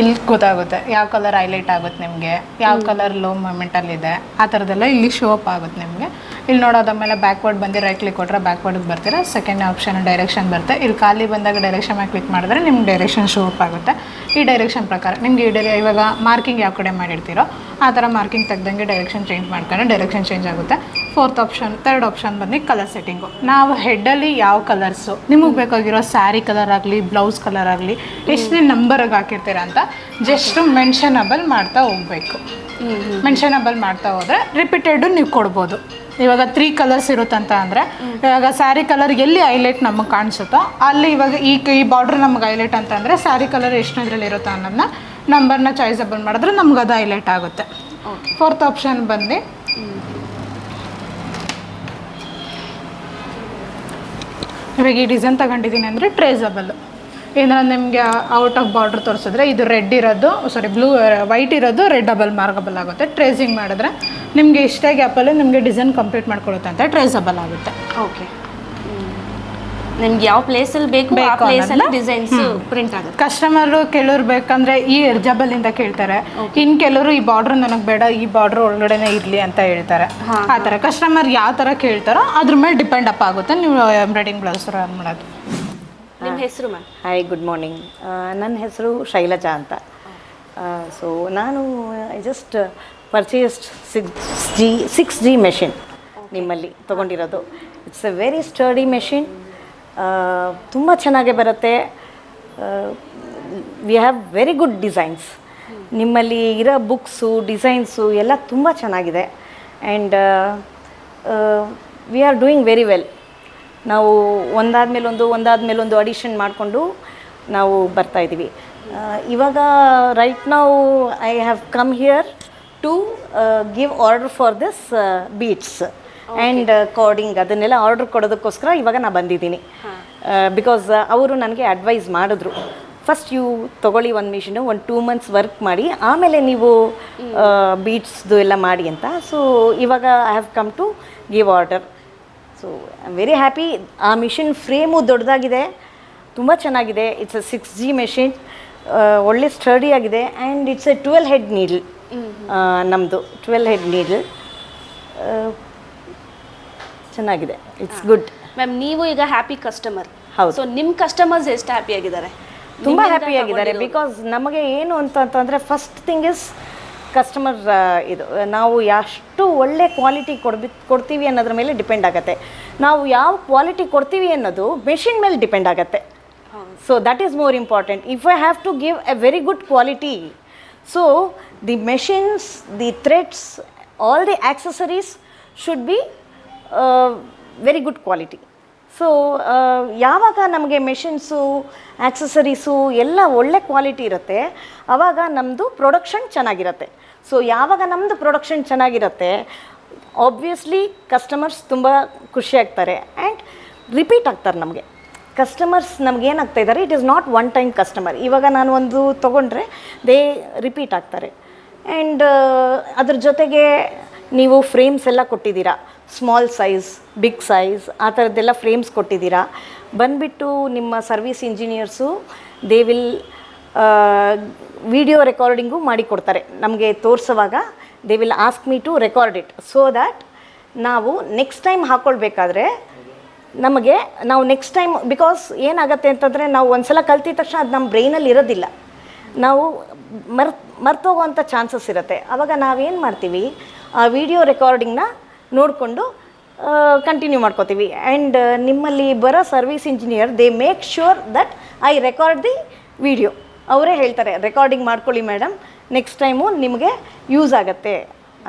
Speaker 3: ಇಲ್ಲಿ ಗೊತ್ತಾಗುತ್ತೆ. ಯಾವ ಕಲರ್ ಹೈಲೈಟ್ ಆಗುತ್ತೆ ನಿಮಗೆ? ಯಾವ ಕಲರ್ ಲೋ ಮೂಮೆಂಟಲ್ಲಿದೆ ಆ ಥರದ್ದೆಲ್ಲ ಇಲ್ಲಿ ಶೋ ಅಪ್ ಆಗುತ್ತೆ ನಿಮಗೆ. ಇಲ್ಲಿ ನೋಡೋದಾದ್ಮೇಲೆ ಬ್ಯಾಕ್ವರ್ಡ್ ಬಂದು ರೈಟ್ ಕ್ಲಿಕ್ ಕೊಟ್ಟರೆ ಬ್ಯಾಕ್ವರ್ಡಿಗೆ ಬರ್ತೀರಾ? ಸೆಕೆಂಡ್ ಆಪ್ಷನ್ ಡೈರೆಕ್ಷನ್ ಬರುತ್ತೆ. ಇಲ್ಲಿ ಖಾಲಿ ಬಂದಾಗ ಡೈರೆಕ್ಷನ್ ಮೇಲೆ ಕ್ಲಿಕ್ ಮಾಡಿದ್ರೆ ನಿಮ್ಗೆ ಡೈರೆಕ್ಷನ್ ಶೋ ಅಪ್ ಆಗುತ್ತೆ. ಈ ಡೈರೆಕ್ಷನ್ ಪ್ರಕಾರ ನಿಮಗೆ ಈ ಡೈರೆ ಇವಾಗ ಮಾರ್ಕಿಂಗ್ ಯಾವ ಕಡೆ ಮಾಡಿರ್ತೀರೋ ಆ ಥರ ಮಾರ್ಕಿಂಗ್ ತೆಗ್ದಂಗೆ ಡೈರೆಕ್ಷನ್ ಚೇಂಜ್ ಮಾಡ್ಕೊಂಡ್ರೆ ಡೈರೆಕ್ಷನ್ ಚೇಂಜ್ ಆಗುತ್ತೆ. ಫೋರ್ತ್ ಆಪ್ಷನ್ ತರ್ಡ್ ಆಪ್ಷನ್ ಬನ್ನಿ ಕಲರ್ ಸೆಟ್ಟಿಂಗು ನಾವು ಹೆಡ್ಡಲ್ಲಿ ಯಾವ ಕಲರ್ಸು ನಿಮಗೆ ಬೇಕಾಗಿರೋ ಸ್ಯಾರಿ ಕಲರ್ ಆಗಲಿ ಬ್ಲೌಸ್ ಕಲರ್ ಆಗಲಿ ಎಷ್ಟನೇ ನಂಬರಾಗಿ ಹಾಕಿರ್ತೀರ ಅಂತ ಜಸ್ಟ್ ಮೆನ್ಷನಬಲ್ ಮಾಡ್ತಾ ಹೋಗ್ಬೇಕು. ಮೆನ್ಷನಬಲ್ ಮಾಡ್ತಾ ಹೋದರೆ ರಿಪೀಟೆಡು ನೀವು ಕೊಡ್ಬೋದು. ಇವಾಗ ತ್ರೀ ಕಲರ್ಸ್ ಇರುತ್ತಂತ ಅಂದರೆ ಇವಾಗ ಸ್ಯಾರಿ ಕಲರ್ ಎಲ್ಲಿ ಹೈಲೈಟ್ ನಮಗೆ ಕಾಣಿಸುತ್ತೋ ಅಲ್ಲಿ ಇವಾಗ ಈ ಕ- ಈ ಬಾರ್ಡ್ರ್ ನಮ್ಗೆ ಹೈಲೈಟ್ ಅಂತಂದರೆ ಸ್ಯಾರಿ ಕಲರ್ ಎಷ್ಟನೇದ್ರಲ್ಲಿ ಇರುತ್ತೋ ಅನ್ನೋದನ್ನ ನಂಬರ್ನ ಚಾಯ್ಸಬಲ್ ಮಾಡಿದ್ರೆ ನಮ್ಗೆ ಅದು ಹೈಲೈಟ್ ಆಗುತ್ತೆ. ಫೋರ್ತ್ ಆಪ್ಷನ್ ಬಂದು ಇವಾಗ ಈ ಡಿಸೈನ್ ತಗೊಂಡಿದ್ದೀನಿ ಅಂದರೆ ಟ್ರೇಸಬಲ್ ಏನಾರ ನಿಮಗೆ ಔಟ್ ಆಫ್ ಬಾರ್ಡ್ರ್ ತೋರಿಸಿದ್ರೆ ಇದು ರೆಡ್ ಇರೋದು ಸಾರಿ ಬ್ಲೂ ವೈಟ್ ಇರೋದು ರೆಡ್ ಡಬಲ್ ಮಾರ್ಗಬಲ್ ಆಗುತ್ತೆ. ಟ್ರೇಸಿಂಗ್ ಮಾಡಿದ್ರೆ ನಿಮಗೆ ಇಷ್ಟೇ ಗ್ಯಾಪಲ್ಲಿ ನಿಮಗೆ ಡಿಸೈನ್ ಕಂಪ್ಲೀಟ್ ಮಾಡ್ಕೊಳುತ್ತೆ ಅಂತ ಟ್ರೇಸಬಲ್ ಆಗುತ್ತೆ.
Speaker 1: ಓಕೆ ನಿಮ್ಗೆ ಯಾವ ಪ್ಲೇಸಲ್ಲಿ ಬೇಕು ಆ
Speaker 3: ಬೇಕು
Speaker 1: ಪ್ಲೇಸಲ್ಲಿ
Speaker 3: ಅನ್ನೋದ್ನ?
Speaker 1: ಡಿಸೈನ್ಸ್ ಪ್ರಿಂಟ್ ಆಗುತ್ತೆ.
Speaker 3: ಕಸ್ಟಮರು ಕೆಲವ್ರು ಬೇಕಂದ್ರೆ ಈ ಎರ್ಜಬಲ್ ಇಂದ ಕೇಳ್ತಾರೆ ಇನ್ ಕೆಲವರು ಈ ಬಾರ್ಡರ್ ನನಗೆ ಬೇಡ ಈ ಬಾರ್ಡರ್ ಒಳಗಡೆನೆ ಇರ್ಲಿ ಅಂತ ಹೇಳ್ತಾರೆ. ಆ ಥರ ಕಸ್ಟಮರ್ ಯಾವ ಥರ ಕೇಳ್ತಾರೋ ಅದ್ರ ಮೇಲೆ ಡಿಪೆಂಡ್ ಅಪ್ ಆಗುತ್ತೆ. ನೀವು ಎಂಬ್ರಾಯ್ಡಿಂಗ್ ಬ್ಲೌಸ್ ರನ್ ಮಾಡೋದು.
Speaker 1: ನಿಮ್ಮ ಹೆಸರು ಮ್ಯಾಮ್?
Speaker 4: ಹಾಯ್ ಗುಡ್ ಮಾರ್ನಿಂಗ್ ನನ್ನ ಹೆಸರು ಶೈಲಜಾ ಅಂತ. ಸೊ ನಾನು I just purchased six G six G machine ನಿಮ್ಮಲ್ಲಿ ತೊಗೊಂಡಿರೋದು. It's a very sturdy machine ತುಂಬ ಚೆನ್ನಾಗೇ ಬರುತ್ತೆ. We have very good designs ನಿಮ್ಮಲ್ಲಿ ಇರೋ ಬುಕ್ಸು, ಡಿಸೈನ್ಸು ಎಲ್ಲ ತುಂಬ ಚೆನ್ನಾಗಿದೆ. And we are doing very well ನಾವು ಒಂದಾದ ಮೇಲೊಂದು ಒಂದಾದ ಮೇಲೊಂದು ಅಡಿಷನ್ ಮಾಡಿಕೊಂಡು ನಾವು ಬರ್ತಾ ಇದ್ದೀವಿ. ಇವಾಗ ರೈಟ್ ನಾವು I have come here to give order for this beads and coding ಅದನ್ನೆಲ್ಲ ಆರ್ಡರ್ ಕೊಡೋದಕ್ಕೋಸ್ಕರ ಇವಾಗ ನಾನು ಬಂದಿದ್ದೀನಿ. ಬಿಕಾಸ್ ಅವರು ನನಗೆ ಅಡ್ವೈಸ್ ಮಾಡಿದ್ರು. ಫಸ್ಟ್ ಯು ತೊಗೊಳ್ಳಿ ಒಂದು ಮಿಷಿನು ಒಂದು ಟೂ ಮಂತ್ಸ್ ವರ್ಕ್ ಮಾಡಿ ಆಮೇಲೆ ನೀವು ಬೀಟ್ಸ್ದು ಎಲ್ಲ ಮಾಡಿ ಅಂತ. ಸೊ ಇವಾಗ I have come to give order so I am very happy ಆ ಮಿಷಿನ್ ಫ್ರೇಮು ದೊಡ್ಡದಾಗಿದೆ. ತುಂಬ ಚೆನ್ನಾಗಿದೆ. It's a six G machine ಒಳ್ಳೆ ಸ್ಟಡಿ ಆಗಿದೆ. And it's a twelve head needle ನಮ್ಮದು ಟ್ವೆಲ್ ಹೆಡ್ ನೀಡ್ಲ್ ಚೆನ್ನಾಗಿದೆ. ಇಟ್ಸ್ ಗುಡ್
Speaker 1: ಮ್ಯಾಮ್ ನೀವು ಈಗ ಹ್ಯಾಪಿ ಕಸ್ಟಮರ್
Speaker 4: ಹೌದು.
Speaker 1: ಸೊ ನಿಮ್ಮ ಕಸ್ಟಮರ್ಸ್ ಎಷ್ಟು ಹ್ಯಾಪಿ ಆಗಿದ್ದಾರೆ?
Speaker 4: ತುಂಬ ಹ್ಯಾಪಿ ಆಗಿದ್ದಾರೆ. ಬಿಕಾಸ್ ನಮಗೆ ಏನು ಅಂತ ಅಂತಂದರೆ ಫಸ್ಟ್ ಥಿಂಗ್ ಇಸ್ ಕಸ್ಟಮರ್ ಇದು. ನಾವು ಎಷ್ಟು ಒಳ್ಳೆ ಕ್ವಾಲಿಟಿ ಕೊಡ್ಬಿ ಕೊಡ್ತೀವಿ ಅನ್ನೋದ್ರ ಮೇಲೆ ಡಿಪೆಂಡ್ ಆಗುತ್ತೆ. ನಾವು ಯಾವ ಕ್ವಾಲಿಟಿ ಕೊಡ್ತೀವಿ ಅನ್ನೋದು ಮೆಷಿನ್ ಮೇಲೆ ಡಿಪೆಂಡ್ ಆಗುತ್ತೆ. So that is more important if I have to give a very good quality so the machines the threads all the accessories should be very good quality so ಯಾವಾಗ ನಮಗೆ machines accessories ಎಲ್ಲ ಒಳ್ಳೆ quality ಇರುತ್ತೆ ಆವಾಗ ನಮ್ಮದು production ಚೆನ್ನಾಗಿರುತ್ತೆ. So ಯಾವಾಗ ನಮ್ಮದು ಪ್ರೊಡಕ್ಷನ್ ಚೆನ್ನಾಗಿರುತ್ತೆ ಆಬ್ವಿಯಸ್ಲಿ ಕಸ್ಟಮರ್ಸ್ ತುಂಬ ಖುಷಿಯಾಗ್ತಾರೆ ಆ್ಯಂಡ್ ರಿಪೀಟ್ ಆಗ್ತಾರೆ ನಮಗೆ. ಕಸ್ಟಮರ್ಸ್ ನಮ್ಗೆ ಏನಾಗ್ತಾ ಇದ್ದಾರೆ it is not one time customer ಇವಾಗ ನಾನು ಒಂದು ತೊಗೊಂಡ್ರೆ ದೇ ರಿಪೀಟ್ ಆಗ್ತಾರೆ. ಆ್ಯಂಡ್ ಅದ್ರ ಜೊತೆಗೆ ನೀವು ಫ್ರೇಮ್ಸ್ ಎಲ್ಲ ಕೊಟ್ಟಿದ್ದೀರಾ. ಸ್ಮಾಲ್ ಸೈಜ್ ಬಿಗ್ ಸೈಜ್ ಆ ಥರದ್ದೆಲ್ಲ ಫ್ರೇಮ್ಸ್ ಕೊಟ್ಟಿದ್ದೀರಾ. ಬಂದುಬಿಟ್ಟು ನಿಮ್ಮ service engineers they will video recording ಮಾಡಿಕೊಡ್ತಾರೆ. ನಮಗೆ ತೋರಿಸುವಾಗ they will ask me to record it so that ನಾವು ನೆಕ್ಸ್ಟ್ ಟೈಮ್ ಹಾಕ್ಕೊಳ್ಬೇಕಾದ್ರೆ ನಮಗೆ, ನಾವು ನೆಕ್ಸ್ಟ್ ಟೈಮ್ ಬಿಕಾಸ್ ಏನಾಗುತ್ತೆ ಅಂತಂದರೆ ನಾವು ಒಂದ್ಸಲ ಕಲ್ತಿದ ತಕ್ಷಣ ಅದು ನಮ್ಮ ಬ್ರೈನಲ್ಲಿ ಇರೋದಿಲ್ಲ. ನಾವು ಮರ್ ಮರ್ತೋಗೋವಂಥ ಚಾನ್ಸಸ್ ಇರುತ್ತೆ. ಆವಾಗ ನಾವೇನು ಮಾಡ್ತೀವಿ? ಆ ವಿಡಿಯೋ ರೆಕಾರ್ಡಿಂಗ್ನ ನೋಡಿಕೊಂಡು ಕಂಟಿನ್ಯೂ ಮಾಡ್ಕೋತೀವಿ. ಆ್ಯಂಡ್ ನಿಮ್ಮಲ್ಲಿ ಬರೋ service engineer they make sure that I record the video ಅವರೇ ಹೇಳ್ತಾರೆ ರೆಕಾರ್ಡಿಂಗ್ ಮಾಡ್ಕೊಳ್ಳಿ ಮೇಡಮ್ ನೆಕ್ಸ್ಟ್ ಟೈಮು ನಿಮಗೆ ಯೂಸ್ ಆಗುತ್ತೆ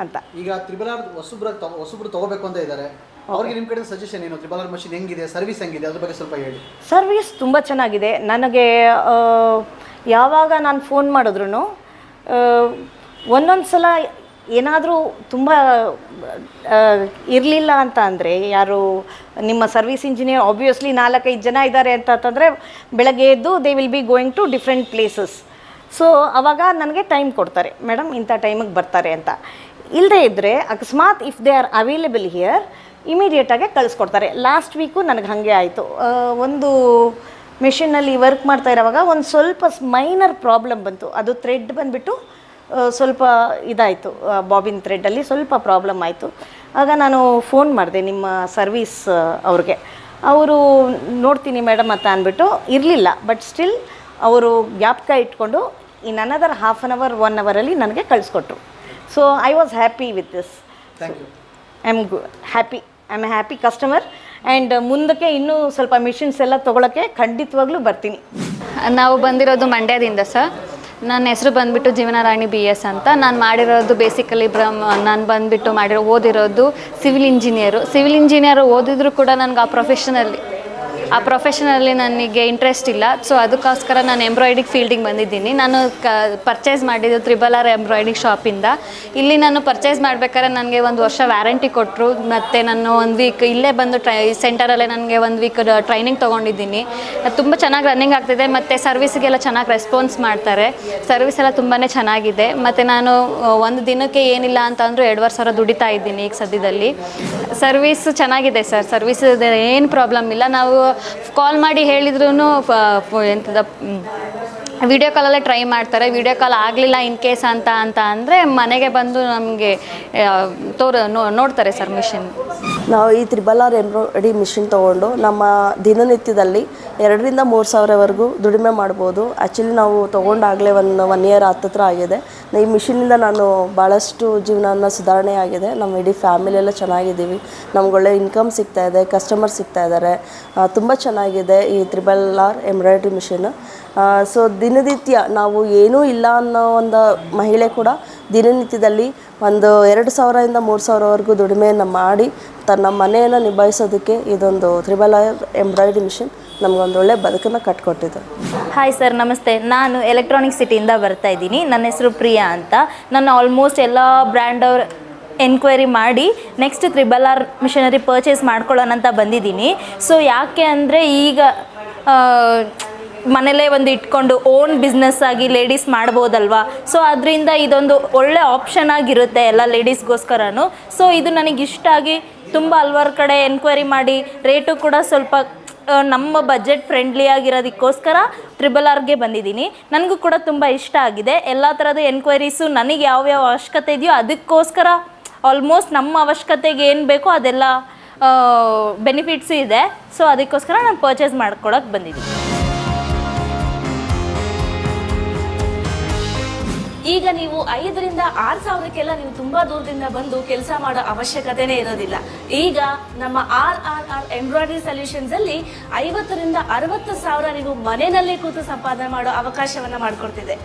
Speaker 4: ಅಂತ.
Speaker 2: ಈಗ ತ್ರಿಬಲ್ ಆರ್ ಹೊಸಬ್ರ ಹೊಸಬ್ರು ತಗೋಬೇಕು ಅಂತ ಇದ್ದಾರೆ ಅವ್ರಿಗೆ ನಿಮ್ಮ ಕಡೆ ಸಜೆಷನ್ ಏನು? ತ್ರಿಬಲ್ ಆರ್ ಮಷಿನ್ ಹೆಂಗಿದೆ ಸರ್ವಿಸ್ ಹೆಂಗಿದೆ ಅದ್ರ ಬಗ್ಗೆ ಸ್ವಲ್ಪ ಹೇಳಿ.
Speaker 4: ಸರ್ವಿಸ್ ತುಂಬ ಚೆನ್ನಾಗಿದೆ. ನನಗೆ ಯಾವಾಗ ನಾನು ಫೋನ್ ಮಾಡಿದ್ರು ಒಂದೊಂದು ಸಲ ಏನಾದರೂ ತುಂಬ ಇರಲಿಲ್ಲ ಅಂತ ಅಂದರೆ ಯಾರು, ನಿಮ್ಮ ಸರ್ವಿಸ್ ಇಂಜಿನಿಯರ್ ಆಬ್ವಿಯಸ್ಲಿ ನಾಲ್ಕೈದು ಜನ ಇದ್ದಾರೆ ಅಂತ ಅಂತಂದರೆ ಬೆಳಗ್ಗೆ ಎದ್ದು they will be going to different places so ಅವಾಗ ನನಗೆ ಟೈಮ್ ಕೊಡ್ತಾರೆ. ಮೇಡಮ್ ಇಂಥ ಟೈಮಿಗೆ ಬರ್ತಾರೆ ಅಂತ. ಇಲ್ಲದೇ ಇದ್ದರೆ ಅಕಸ್ಮಾತ್ if they are available here ಇಮಿಡಿಯೇಟಾಗೆ ಕಳಿಸ್ಕೊಡ್ತಾರೆ. ಲಾಸ್ಟ್ ವೀಕು ನನಗೆ ಹಾಗೆ ಆಯಿತು. ಒಂದು ಮೆಷಿನಲ್ಲಿ ವರ್ಕ್ ಮಾಡ್ತಾ ಇರೋವಾಗ ಒಂದು ಸ್ವಲ್ಪ ಮೈನರ್ ಪ್ರಾಬ್ಲಮ್ ಬಂತು. ಅದು ಥ್ರೆಡ್ ಬಂದುಬಿಟ್ಟು ಸ್ವಲ್ಪ ಇದಾಯಿತು ಬಾಬಿನ್ ಥ್ರೆಡ್ಡಲ್ಲಿ ಸ್ವಲ್ಪ ಪ್ರಾಬ್ಲಮ್ ಆಯಿತು. ಆಗ ನಾನು ಫೋನ್ ಮಾಡಿದೆ ನಿಮ್ಮ ಸರ್ವೀಸ್ ಅವ್ರಿಗೆ. ಅವರು ನೋಡ್ತೀನಿ ಮೇಡಮ್ ಅಂತ ಅಂದ್ಬಿಟ್ಟು ಇರಲಿಲ್ಲ ಬಟ್ ಸ್ಟಿಲ್ ಅವರು ಜ್ಞಾಪಕ ಇಟ್ಕೊಂಡು in another half an hour one ಅವರಲ್ಲಿ ನನಗೆ ಕಳಿಸ್ಕೊಟ್ರು. So I was happy with this
Speaker 2: thank you
Speaker 4: I am ಗು happy I am happy customer and ಮುಂದಕ್ಕೆ ಇನ್ನೂ ಸ್ವಲ್ಪ ಮಿಷಿನ್ಸ್ ಎಲ್ಲ ತೊಗೊಳಕ್ಕೆ ಖಂಡಿತವಾಗ್ಲೂ ಬರ್ತೀನಿ.
Speaker 5: ನಾವು ಬಂದಿರೋದು ಮಂಡ್ಯದಿಂದ ಸರ್ ನನ್ನ ಹೆಸರು ಬಂದುಬಿಟ್ಟು ಜೀವನರಾಣಿ ಬಿ ಎಸ್ ಅಂತ. ನಾನು ಮಾಡಿರೋದು ಬೇಸಿಕಲಿ ಬ್ರಹ್ಮ, ನಾನು ಬಂದುಬಿಟ್ಟು ಮಾಡಿರೋ ಓದಿರೋದು ಸಿವಿಲ್ ಇಂಜಿನಿಯರು ಸಿವಿಲ್ ಇಂಜಿನಿಯರ್ ಓದಿದ್ರು ಕೂಡ ನನಗೆ ಆ ಪ್ರೊಫೆಷನಲ್ಲಿ ಆ ಪ್ರೊಫೆಷನಲ್ಲಿ ನನಗೆ ಇಂಟ್ರೆಸ್ಟ್ ಇಲ್ಲ. ಸೊ ಅದಕ್ಕೋಸ್ಕರ ನಾನು ಎಂಬ್ರಾಯ್ಡಿಂಗ್ ಫೀಲ್ಡಿಗೆ ಬಂದಿದ್ದೀನಿ. ನಾನು ಕ ಪರ್ಚೇಸ್ ಮಾಡಿದ್ದು ತ್ರಿಬಲ್ ಆರ್ ಎಂಬ್ರಾಯ್ಡಿಂಗ್ ಶಾಪಿಂದ ಇಲ್ಲಿ ನಾನು ಪರ್ಚೇಸ್ ಮಾಡಬೇಕಾದ್ರೆ ನನಗೆ ಒಂದು ವರ್ಷ ವ್ಯಾರಂಟಿ ಕೊಟ್ಟರು ಮತ್ತು ನಾನು ಒಂದು ವೀಕ್ ಇಲ್ಲೇ ಬಂದು ಟ್ರೈ ಸೆಂಟರಲ್ಲೇ ನನಗೆ ಒಂದು ವೀಕ್ ಟ್ರೈನಿಂಗ್ ತೊಗೊಂಡಿದ್ದೀನಿ. ತುಂಬ ಚೆನ್ನಾಗಿ ರನ್ನಿಂಗ್ ಆಗ್ತಿದೆ. ಮತ್ತು ಸರ್ವಿಸ್ಗೆಲ್ಲ ಚೆನ್ನಾಗಿ ರೆಸ್ಪಾನ್ಸ್ ಮಾಡ್ತಾರೆ. ಸರ್ವಿಸ್ ಎಲ್ಲ ತುಂಬಾ ಚೆನ್ನಾಗಿದೆ. ಮತ್ತು ನಾನು ಒಂದು ದಿನಕ್ಕೆ ಏನಿಲ್ಲ ಅಂತ ಅಂದರೂ ಎರಡುವರೆ ದುಡಿತಾ ಇದ್ದೀನಿ ಈಗ ಸದ್ಯದಲ್ಲಿ. ಸರ್ವಿಸ್ ಚೆನ್ನಾಗಿದೆ ಸರ್. ಸರ್ವಿಸ್ ಏನು ಪ್ರಾಬ್ಲಮ್ ಇಲ್ಲ. ನಾವು ಕಾಲ್ ಮಾಡಿ ಹೇಳಿದ್ರು ಎಂಥದ ವಿಡಿಯೋ ಕಾಲಲ್ಲೇ ಟ್ರೈ ಮಾಡ್ತಾರೆ. ವಿಡಿಯೋ ಕಾಲ್ ಆಗಲಿಲ್ಲ ಇನ್ ಕೇಸ್ ಅಂತ ಅಂತ ಅಂದರೆ ಮನೆಗೆ ಬಂದು ನಮಗೆ ತೋರ ನೋಡ್ತಾರೆ ಸರ್ ಮಿಷಿನ್
Speaker 6: ನಾವು ಈ ತ್ರಿಬಲ್ ಆರ್ ಎಂಬ್ರಾಯ್ಡಿ ಮಿಷಿನ್ ತೊಗೊಂಡು ನಮ್ಮ ದಿನನಿತ್ಯದಲ್ಲಿ ಎರಡರಿಂದ ಮೂರು ಸಾವಿರವರೆಗೂ ದುಡಿಮೆ ಮಾಡ್ಬೋದು. ಆ್ಯಕ್ಚುಲಿ ನಾವು ತೊಗೊಂಡಾಗಲೇ ಒಂದು ಒನ್ ಇಯರ್ ಹತ್ತತ್ರ ಆಗಿದೆ. ಈ ಮಿಷಿನಿಂದ ನಾನು ಭಾಳಷ್ಟು ಜೀವನ ಸುಧಾರಣೆ ಆಗಿದೆ. ನಮ್ಮ ಇಡೀ ಫ್ಯಾಮಿಲಿ ಎಲ್ಲ ಚೆನ್ನಾಗಿದ್ದೀವಿ. ನಮಗೊಳ್ಳೆ ಇನ್ಕಮ್ ಸಿಗ್ತಾ ಇದೆ ಕಸ್ಟಮರ್ ಸಿಗ್ತಾ ಇದ್ದಾರೆ. ತುಂಬ ಚೆನ್ನಾಗಿದೆ ಈ triple R embroidery machine so ದಿನನಿತ್ಯ ನಾವು ಏನೂ ಇಲ್ಲ ಅನ್ನೋ ಒಂದು ಮಹಿಳೆ ಕೂಡ ದಿನನಿತ್ಯದಲ್ಲಿ ಒಂದು ಎರಡು ಸಾವಿರದಿಂದ ಮೂರು ಸಾವಿರವರೆಗೂ ದುಡಿಮೆಯನ್ನು ಮಾಡಿ ತನ್ನ ಮನೆಯನ್ನು ನಿಭಾಯಿಸೋದಕ್ಕೆ ಇದೊಂದು ತ್ರಿಬಲ್ ಆರ್ ಎಂಬ್ರಾಯ್ಡ್ರಿ ಮಿಷಿನ್ ನಮಗೊಂದು ಒಳ್ಳೆ ಬದುಕನ್ನು ಕಟ್ಕೊಟ್ಟಿದೆ.
Speaker 7: ಹಾಯ್ ಸರ್ ನಮಸ್ತೆ. ನಾನು ಎಲೆಕ್ಟ್ರಾನಿಕ್ ಸಿಟಿಯಿಂದ ಬರ್ತಾ ಇದ್ದೀನಿ. ನನ್ನ ಹೆಸರು ಪ್ರಿಯಾ ಅಂತ. ನಾನು ಆಲ್ಮೋಸ್ಟ್ ಎಲ್ಲ ಬ್ರ್ಯಾಂಡ್ ಅವ್ರ ಎನ್ಕ್ವೈರಿ ಮಾಡಿ next triple R machinery purchase ಮಾಡ್ಕೊಳ್ಳೋಣ ಅಂತ ಬಂದಿದ್ದೀನಿ. ಸೊ ಯಾಕೆ ಅಂದರೆ ಈಗ ಮನೇಲೇ ಒಂದು ಇಟ್ಕೊಂಡು ಓನ್ ಬಿಸ್ನೆಸ್ ಆಗಿ ಲೇಡೀಸ್ ಮಾಡ್ಬೋದಲ್ವಾ? ಸೊ ಅದರಿಂದ ಇದೊಂದು ಒಳ್ಳೆ ಆಪ್ಷನ್ ಆಗಿರುತ್ತೆ ಎಲ್ಲ ಲೇಡೀಸ್ಗೋಸ್ಕರನೂ ಸೊ ಇದು ನನಗೆ ಇಷ್ಟ ಆಗಿ ತುಂಬ ಹಲ್ವಾರು ಕಡೆ ಎನ್ಕ್ವೈರಿ ಮಾಡಿ ರೇಟು ಕೂಡ ಸ್ವಲ್ಪ ನಮ್ಮ ಬಜೆಟ್ ಫ್ರೆಂಡ್ಲಿ ಆಗಿರೋದಕ್ಕೋಸ್ಕರ ಟ್ರಿಬಲ್ ಆರ್ಗೆ ಬಂದಿದ್ದೀನಿ. ನನಗೂ ಕೂಡ ತುಂಬ ಇಷ್ಟ ಆಗಿದೆ. ಎಲ್ಲ ಥರದ ಎನ್ಕ್ವೈರೀಸು ನನಗೆ ಯಾವ್ಯಾವ ಅವಶ್ಯಕತೆ ಇದೆಯೋ ಅದಕ್ಕೋಸ್ಕರ ಆಲ್ಮೋಸ್ಟ್ ನಮ್ಮ ಅವಶ್ಯಕತೆಗೆ ಏನು ಬೇಕೋ ಅದೆಲ್ಲ ಬೆನಿಫಿಟ್ಸು ಇದೆ. ಸೊ ಅದಕ್ಕೋಸ್ಕರ ನಾನು ಪರ್ಚೇಸ್ ಮಾಡ್ಕೊಳಕ್ಕೆ ಬಂದಿದ್ದೀನಿ.
Speaker 1: ಈಗ ನೀವು ಐದರಿಂದ ಆರು ಸಾವಿರಕ್ಕೆಲ್ಲ ನೀವು ತುಂಬಾ ದೂರದಿಂದ ಬಂದು ಕೆಲಸ ಮಾಡೋ ಅವಶ್ಯಕತೆನೇ ಇರೋದಿಲ್ಲ. ಈಗ ನಮ್ಮ R R R embroidery solutions ಅಲ್ಲಿ ಐವತ್ತರಿಂದ ಅರವತ್ತು ಸಾವಿರ ನೀವು ಮನೆಯಲ್ಲೇ ಕೂತು ಸಂಪಾದನೆ ಮಾಡೋ ಅವಕಾಶವನ್ನ ಮಾಡಿಕೊಡ್ತಿದೆ.